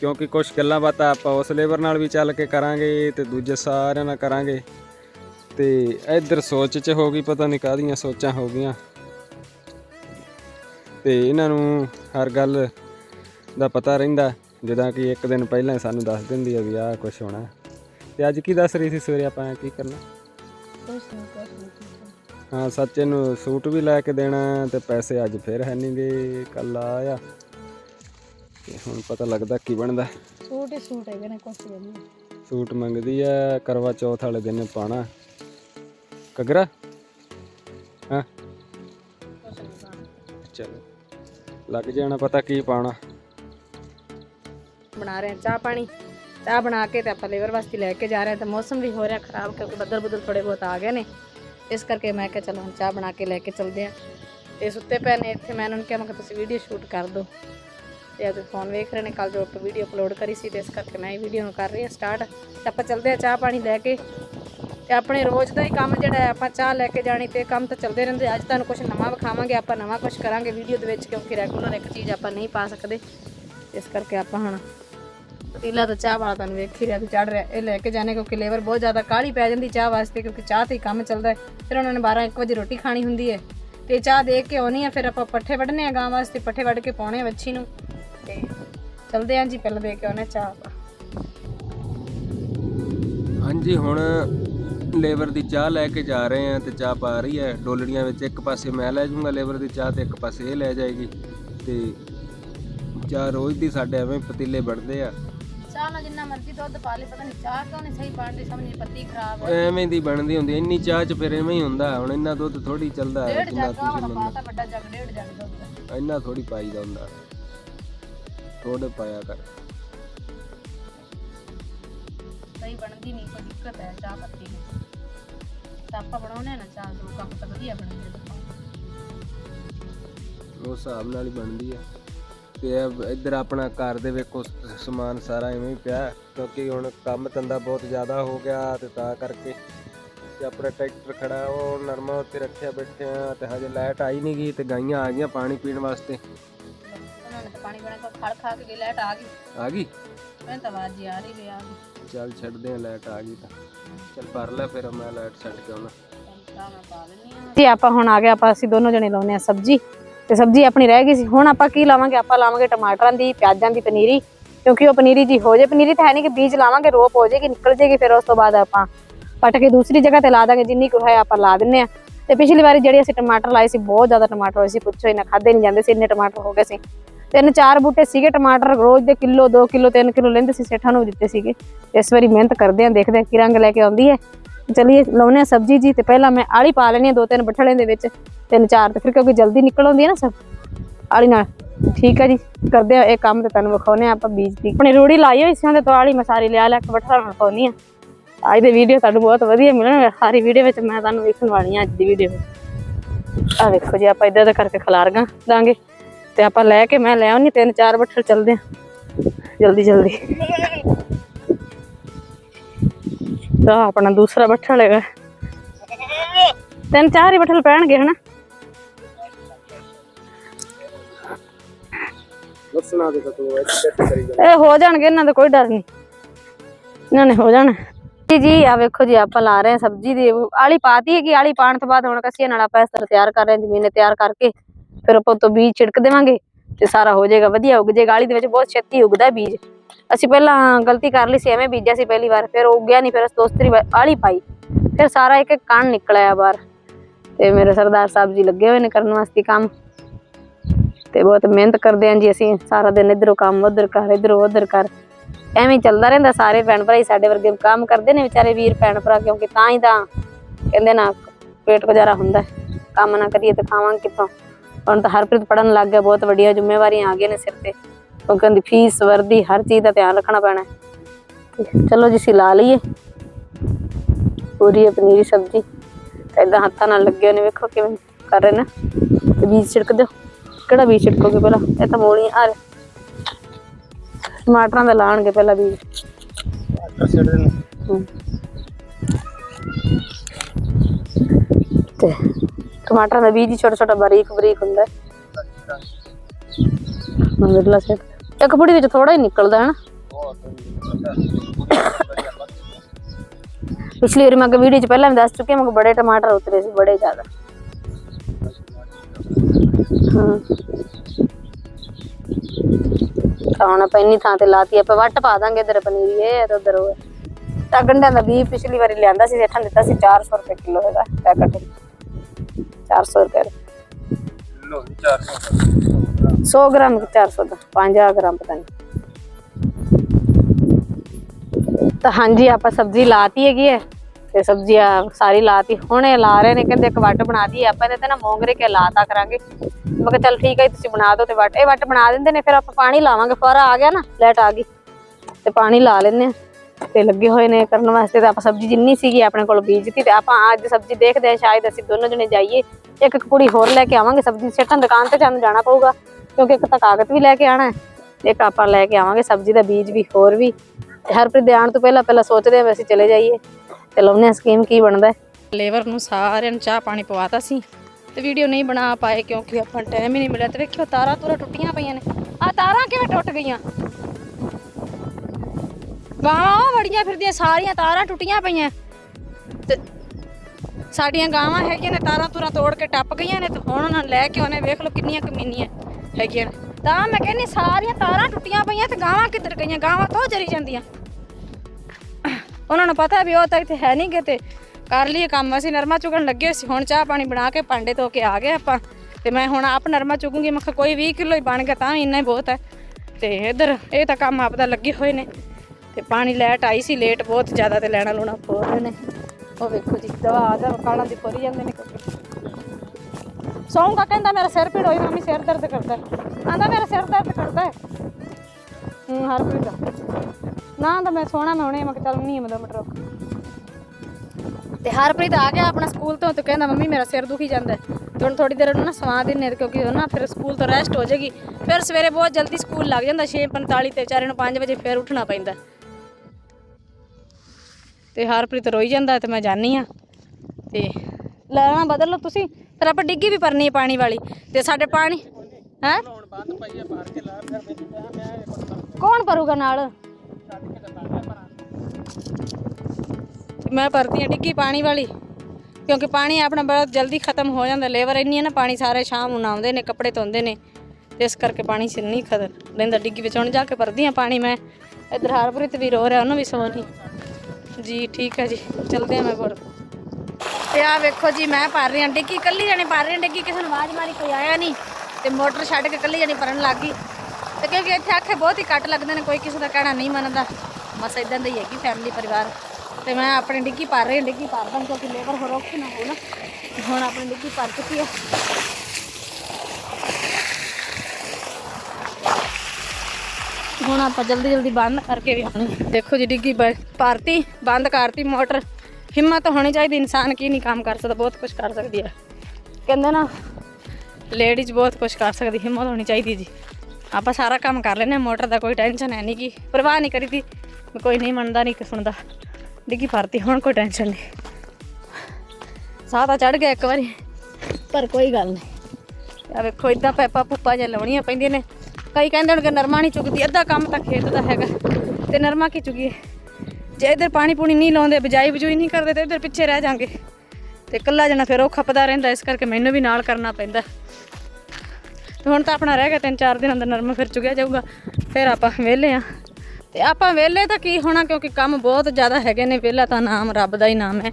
ਕਿਉਂਕਿ ਕੁਝ ਗੱਲਾਂ ਬਾਤਾਂ ਆਪਾਂ ਉਸ ਲੇਬਰ ਨਾਲ ਵੀ ਚੱਲ ਕੇ ਕਰਾਂਗੇ ਤੇ ਦੂਜੇ ਸਾਰਿਆਂ ਨਾਲ ਕਰਾਂਗੇ। ਤੇ ਇਧਰ ਸੋਚ ਚ ਹੋ ਗਈ, ਪਤਾ ਨਹੀਂ ਕਾਹਦੀਆਂ ਸੋਚਾਂ ਹੋ ਗਈਆਂ। ਤੇ ਇਹਨਾਂ ਨੂੰ ਹਰ ਗੱਲ ਦਾ ਪਤਾ ਰਹਿੰਦਾ, ਜਿੱਦਾਂ ਕਿ ਇੱਕ ਦਿਨ ਪਹਿਲਾਂ ਸਾਨੂੰ ਦੱਸ ਦਿੰਦੀ ਹੈ ਵੀ ਆਹ ਕੁਝ ਹੋਣਾ। ਤੇ ਅੱਜ ਕੀ ਦੱਸ ਰਹੀ ਸੀ ਸਵੇਰੇ ਆਪਾਂ ਕੀ ਕਰਨਾ? ਕੁਛ ਨਹੀਂ ਕੁਛ ਨਹੀਂ ਹਾਂ। ਸੱਚ ਨੂੰ ਸੂਟ ਵੀ ਲੈ ਕੇ ਦੇਣਾ ਤੇ ਪੈਸੇ ਅੱਜ ਫਿਰ ਹੈ ਨਹੀਂ ਗੇ ਕੱਲ ਆਇਆ। ਤੇ ਹੁਣ ਪਤਾ ਲੱਗਦਾ ਕੀ ਬਣਦਾ। ਸੂਟ ਹੀ ਸੂਟ ਹੈਗੇ ਨੇ ਕੁਛ ਵੀ ਨਹੀਂ। ਸੂਟ ਮੰਗਦੀ ਹੈ ਕਰਵਾ ਚੌਥ ਵਾਲੇ ਦਿਨ ਪਾਣਾ ਕਗਰਾ ਹਾਂ? ਕੁਛ ਨਹੀਂ ਪਾਉਣਾ। ਚਲੋ ਲੱਗ ਜਾਣਾ ਪਤਾ ਕੀ ਪਾਣਾ ਬਣਾ ਰਹੇ ਚਾਹ ਪਾਣੀ। ਚਾਹ ਬਣਾ ਕੇ ਤੇ ਆਪਾਂ ਲੇਬਰ ਵਾਸਤੇ ਲੈ ਕੇ ਜਾ ਰਹੇ ਹਾਂ ਤੇ ਮੌਸਮ ਵੀ ਹੋ ਰਿਹਾ ਖਰਾਬ ਕਿਉਂਕਿ ਬੱਦਲ ਬੁੱਦਲ ਥੋੜੇ ਬਹੁਤ ਆ ਗਏ ਨੇ। ਇਸ ਕਰਕੇ ਮੈਂ ਕਿਹਾ ਚਲੋ ਹੁਣ ਚਾਹ ਬਣਾ ਕੇ ਲੈ ਕੇ ਚੱਲਦੇ ਹਾਂ। ਤੇ ਸੁੱਤੇ ਪਏ ਨੇ ਇੱਥੇ, ਮੈਂ ਉਹਨਾਂ ਨੂੰ ਕਿਹਾ, ਮੈਂ ਕਿਹਾ ਤੁਸੀਂ ਵੀਡੀਓ ਸ਼ੂਟ ਕਰ ਦਿਓ। ਤੇ ਅੱਜ ਫੋਨ ਵੇਖ ਰਹੇ ਨੇ ਕੱਲ ਜੋ ਆਪਾਂ ਵੀਡੀਓ ਅਪਲੋਡ ਕਰੀ ਸੀ ਤੇ ਇਸ ਕਰਕੇ ਮੈਂ ਇਹ ਵੀਡੀਓ ਨੂੰ ਕਰ ਰਹੀ ਹਾਂ ਸਟਾਰਟ ਤੇ ਆਪਾਂ ਚੱਲਦੇ ਹਾਂ ਚਾਹ ਪਾਣੀ ਲੈ ਕੇ। ਤੇ ਆਪਣੇ ਰੋਜ਼ ਦਾ ਹੀ ਕੰਮ ਜਿਹੜਾ ਹੈ, ਆਪਾਂ ਚਾਹ ਲੈ ਕੇ ਜਾਣੀ ਤੇ ਕੰਮ ਤਾਂ ਚੱਲਦੇ ਰਹਿੰਦੇ ਅੱਜ ਤੁਹਾਨੂੰ ਕੁਝ ਨਵਾਂ ਵਿਖਾਵਾਂਗੇ, ਆਪਾਂ ਨਵਾਂ ਕੁਝ ਕਰਾਂਗੇ ਵੀਡੀਓ ਦੇ ਵਿੱਚ ਕਿਉਂਕਿ ਰੈਗੂਲਰ ਇੱਕ ਚੀਜ਼ ਆਪਾਂ ਨਹੀਂ ਪਾ ਸਕਦੇ। ਇਸ ਕਰਕੇ ਆਪਾਂ ਹੁਣ ਪਤੀਲਾ ਤਾਂ ਚਾਹ ਵਾਲਾ ਤੁਹਾਨੂੰ ਵੇਖ ਹੀ ਰਿਹਾ ਵੀ ਚੜ ਰਿਹਾ। ਇਹ ਲੈ ਕੇ ਜਾਣੇ ਕਿਉਂਕਿ ਲੇਬਰ ਬਹੁਤ ਜ਼ਿਆਦਾ ਕਾਹਲੀ ਪੈ ਜਾਂਦੀ ਚਾਹ ਵਾਸਤੇ ਕਿਉਂਕਿ ਚਾਹ ਤੇ ਹੀ ਕੰਮ ਚੱਲਦਾ ਹੈ। ਫਿਰ ਉਹਨਾਂ ਨੇ 12 1 ਵਜੇ ਰੋਟੀ ਖਾਣੀ ਹੁੰਦੀ ਹੈ। ਤੇ ਚਾਹ ਦੇ ਕੇ ਆਉਣੀ ਆ, ਫਿਰ ਆਪਾਂ ਪੱਠੇ ਵੱਢਣੇ ਆ ਗਾਂ ਵਾਸਤੇ, ਪੱਠੇ ਵੱਢ ਕੇ ਪਾਉਣੇ ਆ ਵੱਛੀ ਨੂੰ। ਤੇ ਚਲਦੇ ਆਂ ਜੀ, ਪਹਿਲਾਂ ਦੇ ਕੇ ਆਉਣੇ ਚਾਹ ਆਪਾਂ। ਹਾਂਜੀ, ਹੁਣ ਲੇਬਰ ਦੀ ਚਾਹ ਲੈ ਕੇ ਜਾ ਰਹੇ ਆ ਤੇ ਚਾਹ ਪਾ ਰਹੀ ਹੈ। ਡੋਲੜੀਆਂ ਵਿੱਚ ਇੱਕ ਪਾਸੇ ਮੈਂ ਲੈ ਜਾਊਂਗਾ ਲੇਬਰ ਦੀ ਚਾਹ ਤੇ ਇੱਕ ਪਾਸੇ ਇਹ ਲੈ ਜਾਏਗੀ। ਤੇ ਚਾਹ ਰੋਜ਼ ਦੀ ਸਾਡੇ ਐਵੇਂ ਪਤੀਲੇ ਬਣਦੇ ਆ। ਚਾਹ ਨਾਲ ਜਿੰਨਾ ਮਰਜ਼ੀ ਦੁੱਧ ਪਾ ਲੈ ਪਤਾ ਨਹੀਂ ਚਾਹ ਕਿਉਂ ਨਹੀਂ ਸਹੀ ਬਣਦੀ ਸਮਝ ਨਹੀਂ ਪੱਤੀ ਖਰਾਬ ਉਹ ਐਵੇਂ ਦੀ ਬਣਦੀ ਹੁੰਦੀ ਇੰਨੀ ਚਾਹ ਚ ਫਿਰ ਐਵੇਂ ਹੀ ਹੁੰਦਾ ਹੁਣ ਇੰਨਾ ਦੁੱਧ ਥੋੜੀ ਚੱਲਦਾ ਹੈ ਡੇਢ ਜਿੰਨਾ ਜੱਗ ਵਾਲਾ ਮੰਨੋ। ਪਾਤਾ ਵੱਡਾ ਜੱਗ ਡੇਢ ਜੱਗ ਦੁੱਧ। ਦਾ। ਇੰਨਾ ਥੋੜੀ ਪਾਈਦਾ ਹੁੰਦਾ ਥੋੜੇ ਪਾਇਆ ਕਰ। ਸਹੀ ਬਣਦੀ ਨਹੀਂ ਕੋਈ ਦਿੱਕਤ ਹੈ ਚਾਹ ਪੱਤੀ ਦੀ। ਤਾਂ ਆਪਾਂ ਬਣਾਉਣੇ ਆ ਨਾ ਚਾਹ ਦੋ ਕੱਪ ਤਾਂ ਵਧੀਆ ਬਣਦੀ ਹੈ। ਉਸ ਹਿਸਾਬ ਨਾਲ ਹੀ ਬਣਦੀ ਆ ਇਹ ਇੱਧਰ ਆਪਣਾ ਘਰ ਦੇ ਵੇਖੋ ਸ- ਸਮਾਨ ਸਾਰਾ ਐਵੇਂ ਹੀ ਪਿਆ ਕਿਉਂਕਿ ਹੁਣ ਕੰਮ ਧੰਦਾ ਬਹੁਤ ਜ਼ਿਆਦਾ ਹੋ ਗਿਆ ਤੇ ਤਾਂ ਕਰਕੇ ਤੇ ਆਪਣਾ ਟਰੈਕਟਰ ਖੜਾ ਉਹ ਨਰਮਾ ਉੱਤੇ ਰੱਖਿਆ ਬੈਠੇ ਆ ਤੇ ਹਜੇ ਲਾਈਟ ਆਈ ਨਹੀਂ ਗਈ ਤੇ ਗਾਈਆਂ ਆ ਗਈਆਂ ਪਾਣੀ ਪੀਣ ਵਾਸਤੇ। ਉਹਨਾਂ ਨੇ ਤਾਂ ਪਾਣੀ ਬਣਾ ਕੇ ਖੜ ਖਾ ਕੇ ਲਾਈਟ ਆ ਗਈ। ਆ ਗਈ? ਮੈਂ ਤਾਂ ਆਵਾਜ਼ ਹੀ ਆ ਰਹੀ ਵੀ ਆ ਗਈ। ਚੱਲ ਛੱਡਦੇ ਆ ਲਾਈਟ ਆ ਗਈ ਤਾਂ। ਚੱਲ ਭਰ ਲੈ ਫਿਰ ਮੈਂ ਲਾਈਟ ਛੱਡ ਕੇ ਆਉਣਾ। ਚਾਹ ਮੈਂ ਪਾ ਲੈਣੀ ਆ ਜੀ ਆਪਾਂ ਹੁਣ ਆ ਗਏ ਆਪਾਂ ਅਸੀਂ ਦੋਨੋਂ ਜਣੇ ਲਾਉਨੇ ਆ ਸਬਜ਼ੀ। ਤੇ ਸਬਜ਼ੀ ਆਪਣੀ ਰਹਿ ਗਈ ਸੀ। ਹੁਣ ਆਪਾਂ ਕੀ ਲਾਵਾਂਗੇ? ਆਪਾਂ ਲਾਵਾਂਗੇ ਟਮਾਟਰਾਂ ਦੀ, ਪਿਆਜ਼ਾਂ ਦੀ, ਪਨੀਰੀ। ਕਿਉਂਕਿ ਉਹ ਪਨੀਰੀ ਜੀ ਹੋ ਜੇ, ਪਨੀਰੀ ਤਾਂ ਹੈ ਨਹੀਂ ਕਿ ਬੀਜ ਲਾਵਾਂਗੇ, ਰੋਪ ਹੋ ਜਾਏਗੀ ਨਿਕਲ ਜਾਏਗੀ ਫਿਰ ਉਸ ਤੋਂ ਬਾਅਦ ਆਪਾਂ ਪਟ ਕੇ ਦੂਸਰੀ ਜਗ੍ਹਾ ਤੇ ਲਾ ਦਾਂਗੇ, ਜਿੰਨੀ ਕੁ ਹੈ ਆਪਾਂ ਲਾ ਦਿੰਨੇ ਆ। ਤੇ ਪਿਛਲੀ ਵਾਰੀ ਜਿਹੜੇ ਅਸੀਂ ਟਮਾਟਰ ਲਾਏ ਸੀ, ਬਹੁਤ ਜ਼ਿਆਦਾ ਟਮਾਟਰ ਹੋਏ ਸੀ, ਪੁੱਛੋ ਹੀ ਨਾ ਖਾਦੇ ਨਹੀਂ ਜਾਂਦੇ ਸੀ, ਇੰਨੇ ਟਮਾਟਰ ਹੋ ਗਏ ਸੀ। ਤਿੰਨ ਚਾਰ ਬੂਟੇ ਸੀਗੇ ਟਮਾਟਰ, ਰੋਜ਼ ਦੇ ਕਿਲੋ 2 ਕਿਲੋ 3 ਕਿਲੋ ਲੈਂਦੇ ਸੀ, ਸੇਠਾਂ ਨੂੰ ਦਿੱਤੇ ਸੀਗੇ। ਇਸ ਵਾਰੀ ਮਿਹਨਤ ਕਰਦੇ ਆਂ, ਦੇਖਦੇ ਆਂ ਕੀ ਰੰਗ ਲੈ ਕੇ ਆਉਂਦੀ ਹੈ। ਚਲਿਏ ਲਾਉਨੇ ਆ ਸਬਜੀ ਜੀ ਤੇ ਪਹਿਲਾਂ ਮੈਂ ਆਲੀ ਪਾ ਲੈਣੀ ਆ ਦੋ ਤਿੰਨ ਬੱਠਲੇ ਦੇ ਵਿੱਚ, ਤਿੰਨ ਚਾਰ ਤੇ ਫਿਰ ਕਿਉਂਕਿ ਜਲਦੀ ਨਿਕਲ ਆਉਂਦੀ ਹੈ ਨਾ ਸਭ। ਆਲੀ ਨਾਲ, ਠੀਕ ਹੈ ਜੀ, ਕਰਦੇ ਆ ਇਹ ਕੰਮ ਤੇ ਤੁਹਾਨੂੰ ਵਿਖਾਉਨੇ ਆ ਆਪਾਂ ਬੀਜ ਦੀ। ਆਪਣੀ ਰੂੜੀ ਲਾਈ ਹੋਈ ਸੀ, ਉਹਦੇ ਤੋਂ ਆਲੀ ਮੈਂ ਸਾਰੀ ਲਿਆ ਲਿਆ ਕੇ ਬੱਠਲਾ ਨਾਲ ਆ ਅੱਜ ਦੀ ਵੀਡੀਓ ਤੁਹਾਨੂੰ ਬਹੁਤ ਵਧੀਆ ਮਿਲਣ ਸਾਰੀ ਵੀਡੀਓ ਵਿੱਚ ਮੈਂ ਤੁਹਾਨੂੰ ਵੇਖਣ ਵਾਲੀ ਆ ਅੱਜ ਦੀ ਵੀਡੀਓ ਆ ਵੇਖੋ ਜੀ, ਆਪਾਂ ਇਦਾਂ ਦਾ ਕਰਕੇ ਖਲਾਰਗਾ ਦਾਂਗੇ। ਤੇ ਆਪਾਂ ਲੈ ਕੇ ਮੈਂ ਲੈ ਆਉਣੀ ਤਿੰਨ ਚਾਰ ਬੱਠਲ ਚੱਲਦੇ ਆ। ਜਲਦੀ ਜਲਦੀ ਤਾਂ ਆਪਣਾ ਦੂਸਰਾ ਬੱਠਲ ਹੈਗਾ। ਤਿੰਨ ਚਾਰ ਹੀ ਬੱਠਲ ਪੈਣਗੇ ਹਨਾ? ਦੱਸਣਾ ਦੇ ਤੂੰ ਇੱਥੇ ਕਰੀ ਜਾ। ਇਹ ਹੋ ਜਾਣਗੇ ਇਹਨਾਂ ਦਾ ਕੋਈ ਡਰ ਨਹੀਂ। ਇਹਨਾਂ ਨੇ ਹੋ ਜਾਣਾ। ਜੀ ਜੀ ਆ ਵੇਖੋ ਜੀ ਆਪਾਂ ਲਾ ਰਹੇ ਹਾਂ ਸਬਜ਼ੀ ਦੀ। ਆਲੀ ਪਾਤੀ ਹੈਗੀ ਆਲੀ ਪਾਣ ਤੋਂ ਬਾਅਦ ਹੁਣ ਕਸੀਆਂ ਨਾਲ ਆਪਾਂ ਇਸ ਤਰ੍ਹਾਂ ਤਿਆਰ ਕਰ ਰਹੇ ਹਾਂ ਜ਼ਮੀਨ ਤਿਆਰ ਕਰਕੇ। ਫਿਰ ਆਪਾਂ ਤੋਂ ਬੀਜ ਛਿੜਕ ਦੇਵਾਂਗੇ ਤੇ ਸਾਰਾ ਹੋ ਜਾਏਗਾ ਵਧੀਆ ਉੱਗ ਜਾਏਗਾ ਆਲੀ ਦੇ ਵਿੱਚ ਬਹੁਤ ਛੇਤੀ ਉੱਗਦਾ ਬੀਜ। ਅਸੀਂ ਪਹਿਲਾਂ ਗਲਤੀ ਕਰ ਲਈ ਸੀ, ਐਵੇਂ ਬੀਜਿਆ ਸੀ ਪਹਿਲੀ ਵਾਰ, ਫਿਰ ਉਹ ਉੱਗਿਆ ਨਹੀਂ, ਫਿਰ ਅਸੀਂ ਦੋਸਤਰੀ ਆਲੀ ਪਾਈ। ਫਿਰ ਸਾਰਾ ਇੱਕ ਇੱਕ ਕਣ ਨਿਕਲਿਆ ਬਾਹਰ। ਤੇ ਮੇਰੇ ਸਰਦਾਰ ਸਾਹਿਬ ਜੀ ਲੱਗੇ ਹੋਏ ਨੇ ਕਰਨ ਵਾਸਤੇ ਕੰਮ। ਤੇ ਬਹੁਤ ਮਿਹਨਤ ਕਰਦੇ ਆਂ ਜੀ ਅਸੀਂ, ਸਾਰਾ ਦਿਨ ਇਧਰੋਂ ਕੰਮ, ਉਧਰ ਕਰ, ਇਧਰੋਂ ਉਧਰ ਕਰ। ਐਵੇਂ ਚੱਲਦਾ ਰਹਿੰਦਾ, ਸਾਰੇ ਭੈਣ ਭਰਾ ਹੀ ਸਾਡੇ ਵਰਗੇ ਕੰਮ ਕਰਦੇ ਨੇ ਵਿਚਾਰੇ ਵੀਰ, ਭੈਣ ਭਰਾ, ਕਿਉਂਕਿ ਤਾਂ ਹੀ ਤਾਂ ਕਹਿੰਦੇ ਨਾ, ਪੇਟ ਗੁਜ਼ਾਰਾ ਹੁੰਦਾ ਕੰਮ ਨਾ ਕਰੀਏ ਤਾਂ ਖਾਵਾਂਗੇ ਕਿੱਥੋਂ? ਹੁਣ ਤਾਂ ਹਰਪ੍ਰੀਤ ਪੜਨ ਲੱਗ ਗਿਆ, ਬਹੁਤ ਵੱਡੀਆਂ ਜ਼ਿੰਮੇਵਾਰੀਆਂ ਆ ਗਈਆਂ ਨੇ ਸਿਰ ਤੇ। ਕਿਉਂਕਿ ਉਹਦੀ ਫੀਸ ਵਰਦੀ ਹਰ ਚੀਜ਼ ਦਾ ਧਿਆਨ ਰੱਖਣਾ ਪੈਣਾ ਚਲੋ ਜੀ ਅਸੀਂ ਲਾ ਲਈਏ। ਪੂਰੀ ਪਨੀਰੀ ਸਬਜ਼ੀ। ਏਦਾਂ ਹੱਥਾਂ ਨਾਲ ਲੱਗੇ ਨੇ ਵੇਖੋ ਕਿਵੇਂ ਕਰ ਰਹੇ ਨੇ। ਬੀਜ ਛਿੜਕ ਦਿਓ। ਕਿਹੜਾ ਬੀਜ ਛਿੜਕੋਗੇ ਪਹਿਲਾਂ? ਇਹ ਤਾਂ ਮੂਲੀ ਆ ਰਿਹਾ ਟਮਾਟਰਾਂ ਦਾ ਲਾਣਗੇ ਪਹਿਲਾਂ ਬੀਜ। ਤੇ ਟਮਾਟਰਾਂ ਦਾ ਬੀਜ ਹੀ ਛੋਟਾ ਛੋਟਾ ਬਾਰੀਕ ਬਾਰੀਕ ਹੁੰਦਾ ਹੈ ਮੰਗਲਾ ਸੇ ਇੱਕ ਬੁੜੀ ਵਿੱਚ ਥੋੜਾ ਹੀ ਨਿਕਲਦਾ ਹੈ ਨਾ। ਪਿਛਲੀ ਵਾਰੀ ਮੈਂ ਅੱਗੇ ਵੀਡੀਓ ਚ ਪਹਿਲਾਂ ਵੀ ਦੱਸ ਚੁੱਕੀ ਮੈਂ ਕਿਹਾ ਬੜੇ ਟਮਾਟਰ ਉਤਰੇ ਸੀ, ਬੜੇ ਜ਼ਿਆਦਾ। ਹਾਂ। ਹੁਣ ਆਪਾਂ ਇੰਨੀ ਥਾਂ ਤੇ ਲਾਤੀ, ਆਪਾਂ ਵੱਟ ਪਾ ਦਾਂਗੇ ਇਧਰ ਪਨੀਰੀ, ਇਹ ਤੇ ਉਧਰ ਉਹ ਤਾਂ ਗੰਢਿਆਂ ਦਾ ਵੀ ਪਿਛਲੀ ਵਾਰੀ ਲਿਆਂਦਾ ਸੀ ਸੇਠਾਂ ਦਿੱਤਾ ਸੀ 400 ਰੁਪਏ ਕਿਲੋ ਹੈਗਾ, ਪੈਕਟ। 400 ਰੁਪਏ ਦਾ। 400 100 ਗ੍ਰਾਮ ਕਿ 400 ਦਾ? 50 ਗ੍ਰਾਮ, ਪਤਾ ਨਹੀਂ ਤਾਂ ਹਾਂਜੀ, ਆਪਾਂ ਸਬਜ਼ੀ ਲਾਤੀ ਹੈਗੀ ਹੈ। ਤੇ ਸਬਜ਼ੀ ਆ ਸਾਰੀ ਲਾਤੀ, ਹੁਣ ਇਹ ਲਾ ਰਹੇ ਨੇ, ਕਹਿੰਦੇ ਇੱਕ ਵੱਟ ਬਣਾ ਦਈਏ ਆਪਾਂ ਇਹਦੇ ਤੇ ਨਾ ਮੋਂਗਰੇ ਕੇ ਲਾਤਾ ਕਰਾਂਗੇ। ਮੈਂ ਕਿਹਾ ਚੱਲ ਠੀਕ ਹੈ ਤੁਸੀਂ ਬਣਾ ਦਿਓ ਤੇ ਵੱਟ। ਇਹ ਵੱਟ ਬਣਾ ਦਿੰਦੇ ਨੇ, ਫਿਰ ਆਪਾਂ ਪਾਣੀ ਲਾਵਾਂਗੇ ਫੁਆਰਾ ਆ ਗਿਆ ਨਾ ਲੈਟ ਆ ਗਈ। ਤੇ ਪਾਣੀ ਲਾ ਲੈਨੇ ਆ ਤੇ ਲੱਗੇ ਹੋਏ ਨੇ ਕਰਨ ਵਾਸਤੇ ਤਾਂ ਆਪਾਂ ਸਬਜ਼ੀ ਜਿੰਨੀ ਸੀਗੀ ਆਪਣੇ ਕੋਲ ਬੀਜਤੀ, ਤੇ ਆਪਾਂ ਅੱਜ ਸਬਜ਼ੀ ਦੇਖਦੇ ਆ ਸ਼ਾਇਦ ਅਸੀਂ ਦੋਨੋਂ ਜਣੇ ਜਾਈਏ। ਇੱਕ ਇੱਕ ਪੁੜੀ ਹੋਰ ਲੈ ਕੇ ਆਵਾਂਗੇ ਸਬਜ਼ੀ ਸੇਠਾਂ ਦੁਕਾਨ ਤੇ ਸਾਨੂੰ ਜਾਣਾ ਪਊਗਾ। ਕਿਉਂਕਿ ਇੱਕ ਤਾਂ ਕਾਗਜ਼ ਵੀ ਲੈ ਕੇ ਆਣਾ ਹੈ, ਇੱਕ ਆਪਾਂ ਲੈ ਕੇ ਆਵਾਂਗੇ, ਸਬਜ਼ੀ ਦਾ ਬੀਜ ਵੀ, ਹੋਰ ਵੀ। ਤੇ ਹਰਪ੍ਰੀਤ ਦੇ ਆਉਣ ਤੋਂ ਪਹਿਲਾਂ ਪਹਿਲਾਂ ਸੋਚਦੇ ਆ ਅਸੀਂ ਚਲੇ ਜਾਈਏ ਤੇ ਲਾਉਨੇ ਆ ਸਕੀਮ ਕੀ ਬਣਦਾ ਲੇਬਰ ਨੂੰ ਸਾਰਿਆਂ ਨੂੰ ਚਾਹ ਪਾਣੀ ਪਵਾਤਾ ਸੀ ਤੇ ਵੀਡੀਓ ਨਹੀਂ ਬਣਾ ਪਾਏ ਕਿਉਂਕਿ ਆਪਾਂ ਟਾਈਮ ਹੀ ਨਹੀਂ ਮਿਲਿਆ ਤੇ ਵੇਖਿਓ ਤਾਰਾਂ ਤੂਰਾਂ ਟੁੱਟੀਆਂ ਪਈਆਂ ਨੇ। ਆ ਤਾਰਾਂ ਕਿਵੇਂ ਟੁੱਟ ਗਈਆਂ? ਗਾਵਾਂ ਵੜੀਆਂ ਫਿਰਦੀਆਂ, ਸਾਰੀਆਂ ਤਾਰਾਂ ਟੁੱਟੀਆਂ ਪਈਆਂ। ਤੇ ਸਾਡੀਆਂ ਗਾਵਾਂ ਹੈਗੀਆਂ ਨੇ, ਤਾਰਾਂ ਤੂਰਾਂ ਤੋੜ ਕੇ ਟੱਪ ਗਈਆਂ ਨੇ ਤੇ ਹੁਣ ਉਹਨਾਂ ਨੂੰ ਲੈ ਕੇ ਉਹਨੇ ਵੇਖ ਲਓ ਕਿੰਨੀਆਂ ਕਮੀਨੀਆਂ ਹੈਗੀਆਂ ਨੇ ਤਾਂ ਮੈਂ ਕਹਿੰਨੀ ਸਾਰੀਆਂ ਤਾਰਾਂ ਟੁੱਟੀਆਂ ਪਈਆਂ ਤੇ ਗਾਵਾਂ ਕਿੱਧਰ ਗਈਆਂ? ਗਾਵਾਂ ਤੋਂ ਜਰੀ ਜਾਂਦੀਆਂ? ਉਹਨਾਂ ਨੂੰ ਪਤਾ ਵੀ ਉਹ ਤਾਂ ਇੱਥੇ ਹੈ ਨਹੀਂ ਗੇ ਤੇ ਕਰ ਲਈਏ ਕੰਮ। ਅਸੀਂ ਨਰਮਾ ਚੁਗਣ ਲੱਗੇ ਸੀ। ਹੁਣ ਚਾਹ ਪਾਣੀ ਬਣਾ ਕੇ ਭਾਂਡੇ ਧੋ ਕੇ ਆ ਗਏ ਆਪਾਂ। ਤੇ ਮੈਂ ਹੁਣ ਆਪ ਨਰਮਾ ਚੁਗੂੰਗੀ। ਮੈਂ ਕਿਹਾ ਕੋਈ 20 ਕਿਲੋ ਹੀ ਬਣ ਗਿਆ, ਤਾਂ ਵੀ ਇੰਨਾ ਹੀ ਬਹੁਤ ਹੈ। ਤੇ ਇੱਧਰ ਇਹ ਤਾਂ ਕੰਮ ਆਪਦਾ ਲੱਗੇ ਹੋਏ ਨੇ। ਤੇ ਪਾਣੀ ਲੈਟ ਆਈ ਸੀ, ਲੇਟ ਬਹੁਤ ਜ਼ਿਆਦਾ ਤੇ ਲੈਣਾ ਲੂਣਾ ਫੋਰ ਰਹੇ ਨੇ। ਉਹ ਵੇਖੋ ਜੀ, ਦਵਾ ਆਦਾ ਕਾਲਾਂ ਦੀ ਫੋਰੀ ਜਾਂਦੇ ਨੇ ਸੌਂਗਾ ਕਹਿੰਦਾ ਮੇਰਾ ਸਿਰ ਪੀੜ ਹੋਈ ਮੰਮੀ ਸਿਰ ਦਰਦ ਕਰਦਾ ਆਂਦਾ ਮੇਰਾ ਸਿਰ ਦਰਦ ਕਰਦਾ ਹੂੰ ਹਰਪ੍ਰੀਤ ਦਾ ਨਾ ਤਾਂ ਮੈਂ ਸੋਣਾ ਮੈਂ ਹੁਣੇ ਮੈਂ ਕਿਹਾ ਚੱਲ ਨਹੀਂ ਮੈਂ ਦੋ ਤੇ ਹਰਪ੍ਰੀਤ ਆ ਗਿਆ ਆਪਣਾ ਸਕੂਲ ਤੋਂ ਤੇ ਕਹਿੰਦਾ ਮੰਮੀ ਮੇਰਾ ਸਿਰ ਦੁਖੀ ਜਾਂਦਾ ਤੇ ਹੁਣ ਥੋੜੀ ਦੇਰ ਉਹਨੂੰ ਨਾ ਸਵਾ ਦਿੰਨੇ ਕਿਉਂਕਿ ਉਹ ਨਾ ਫਿਰ ਸਕੂਲ ਤੋਂ ਰੈਸਟ ਹੋ ਜਾਏਗੀ ਫਿਰ ਸਵੇਰੇ ਬਹੁਤ ਜਲਦੀ ਸਕੂਲ ਲੱਗ ਜਾਂਦਾ 6:45 ਤੇ ਵਿਚਾਰੇ ਨੂੰ 5 ਵਜੇ ਫਿਰ ਉੱਠਣਾ ਪੈਂਦਾ ਤੇ ਹਰਪ੍ਰੀਤ ਰੋਈ ਜਾਂਦਾ ਤੇ ਮੈਂ ਜਾਣੀ ਆ ਤੇ ਲੈਣਾ ਬਦਲ ਲਓ ਤੁਸੀਂ ਫਿਰ ਆਪਾਂ ਡਿੱਗੀ ਵੀ ਭਰਨੀ ਪਾਣੀ ਵਾਲੀ ਤੇ ਸਾਡੇ ਪਾਣੀ, ਹੈ? ਕੌਣ ਭਰੂਗਾ ਨਾਲ? ਮੈਂ ਭਰਦੀ ਹਾਂ ਡਿੱਗੀ ਪਾਣੀ ਵਾਲੀ, ਕਿਉਂਕਿ ਪਾਣੀ ਆਪਣਾ ਬਹੁਤ ਜਲਦੀ ਖਤਮ ਹੋ ਜਾਂਦਾ, ਲੇਬਰ ਇੰਨੀ ਹੈ ਨਾ, ਪਾਣੀ ਸਾਰੇ ਸ਼ਾਮ ਨੂੰ ਆਉਂਦੇ ਨੇ, ਕੱਪੜੇ ਧੋਂਦੇ ਨੇ, ਤੇ ਇਸ ਕਰਕੇ ਪਾਣੀ ਸਿਰ ਨਹੀਂ ਖਤਮ। ਰਹਿੰਦਾ ਡਿੱਗੀ ਵਿੱਚ ਹੁਣ ਜਾ ਕੇ ਭਰਦੀ ਹਾਂ ਪਾਣੀ ਮੈਂ। ਇਧਰ ਹਰਪ੍ਰੀਤ ਵੀ ਰੋ ਰਿਹਾ, ਉਹਨੂੰ ਵੀ ਸੋਣੀ ਜੀ, ਠੀਕ ਹੈ ਜੀ, ਚਲਦੇ ਹਾਂ ਮੈਂ ਕੋਲ ਤੇ ਆ ਵੇਖੋ ਜੀ, ਮੈਂ ਭਰ ਰਹੀ ਹਾਂ। ਡਿੱਗੀ, ਕੱਲੀ ਜਾਣੀ ਭਰ ਰਹੀ ਹਾਂ। ਡਿੱਗੀ, ਕਿਸੇ ਨੂੰ ਆਵਾਜ਼ ਮਾਰੀ, ਕੋਈ ਆਇਆ ਨਹੀਂ। ਤੇ ਮੋਟਰ ਛੱਡ ਕੇ ਕੱਲੀ ਜਾਣੀ ਭਰਨ ਲੱਗ ਗਈ। ਤੇ ਕਿਉਂਕਿ ਇੱਥੇ ਆਖੇ ਬਹੁਤ ਹੀ ਕੱਟ ਲੱਗਦੇ ਨੇ, ਕੋਈ ਕਿਸੇ ਦਾ ਕਹਿਣਾ ਨਹੀਂ ਮੰਨਦਾ। ਬਸ ਇਦਾਂ ਦਾ ਹੀ ਹੈਗੀ ਫੈਮਿਲੀ ਪਰਿਵਾਰ। ਤੇ ਮੈਂ ਆਪਣੀ ਡਿੱਗੀ ਭਰ ਰਹੀ ਹਾਂ, ਡਿੱਗੀ ਭਰ ਦਾਂ, ਕਿਉਂਕਿ ਲੇਬਰ ਹੋ ਰੋਕ ਨਾ ਹੋ ਹੁਣ ਆਪਣੀ ਡਿੱਗੀ ਭਰ ਚੁੱਕੀ ਹੈ। ਹੁਣ ਆਪਾਂ ਜਲਦੀ ਜਲਦੀ ਬੰਦ ਕਰਕੇ ਵੀ ਆਉਣੀ। ਦੇਖੋ ਜੀ, ਡਿੱਗੀ ਭਰਤੀ, ਬੰਦ ਕਰਤੀ ਮੋਟਰ। ਹਿੰਮਤ ਹੋਣੀ ਚਾਹੀਦੀ, ਇਨਸਾਨ ਕੀ ਨਹੀਂ ਕੰਮ ਕਰ ਸਕਦਾ, ਬਹੁਤ ਕੁਝ ਕਰ ਸਕਦੀ ਹੈ। ਕਹਿੰਦੇ ਨਾ ਲੇਡੀਜ਼ ਬਹੁਤ ਕੁਝ ਕਰ ਸਕਦੀ, ਹਿੰਮਤ ਹੋਣੀ ਚਾਹੀਦੀ ਜੀ। ਆਪਾਂ ਸਾਰਾ ਕੰਮ ਕਰ ਲੈਨੇ ਮੋਟਰ ਦਾ ਕੋਈ ਟੈਨਸ਼ਨ ਹੈ ਨਹੀਂ ਕੀ ਪਰਵਾਹ ਨਹੀਂ ਕਰੀਦੀ, ਕੋਈ ਨਹੀਂ ਮੰਨਦਾ, ਨਹੀਂ ਸੁਣਦਾ। ਡਿੱਗੀ ਭਰਤੀ ਹੁਣ ਕੋਈ ਟੈਨਸ਼ਨ ਨਹੀਂ। ਸਾਹ ਤਾਂ ਚੜ ਗਿਆ ਇੱਕ ਵਾਰੀ, ਪਰ ਕੋਈ ਗੱਲ ਨਹੀਂ। ਆ ਵੇਖੋ ਇਦਾਂ ਪੈਪਾ ਪੁੱਪਾ ਜਿਹਾ ਲਾਉਣੀਆਂ ਪੈਂਦੀਆਂ ਨੇ। ਕਈ ਕਹਿੰਦੇ ਹੋਣਗੇ, ਨਰਮਾ ਨਹੀਂ ਚੁੱਕਦੀ, ਅੱਧਾ ਕੰਮ ਤਾਂ ਖੇਤ ਦਾ ਹੈਗਾ। ਤੇ ਨਰਮਾ ਕੀ ਚੁਗੀਏ ਜੇ ਇਧਰ ਪਾਣੀ ਪੂਣੀ ਨਹੀਂ ਲਾਉਂਦੇ, ਬਜਾਈ ਬਜੂਈ ਨਹੀਂ ਕਰਦੇ ਤੇ ਇਧਰ ਪਿੱਛੇ ਰਹਿ ਜਾਾਂਗੇ। ਤੇ ਇਕੱਲਾ ਜਣਾ ਫਿਰ ਉਹ ਖਪਦਾ ਰਹਿੰਦਾ, ਇਸ ਕਰਕੇ ਮੈਨੂੰ ਵੀ ਨਾਲ ਕਰਨਾ ਪੈਂਦਾ। ਤੇ ਹੁਣ ਤਾਂ ਆਪਣਾ ਰਹਿ ਗਿਆ ਤਿੰਨ ਚਾਰ ਦਿਨ ਅੰਦਰ ਨਰਮਾ ਫਿਰ ਚੁਗਿਆ ਜਾਊਗਾ। ਫਿਰ ਆਪਾਂ ਵਿਹਲੇ ਆ। ਤੇ ਆਪਾਂ ਵਿਹਲੇ ਤਾਂ ਕੀ ਹੋਣਾ, ਕਿਉਂਕਿ ਕੰਮ ਬਹੁਤ ਜ਼ਿਆਦਾ ਹੈਗੇ ਨੇ। ਵਿਹਲਾ ਤਾਂ ਨਾਮ ਰੱਬ ਦਾ ਹੀ ਨਾਮ ਹੈ।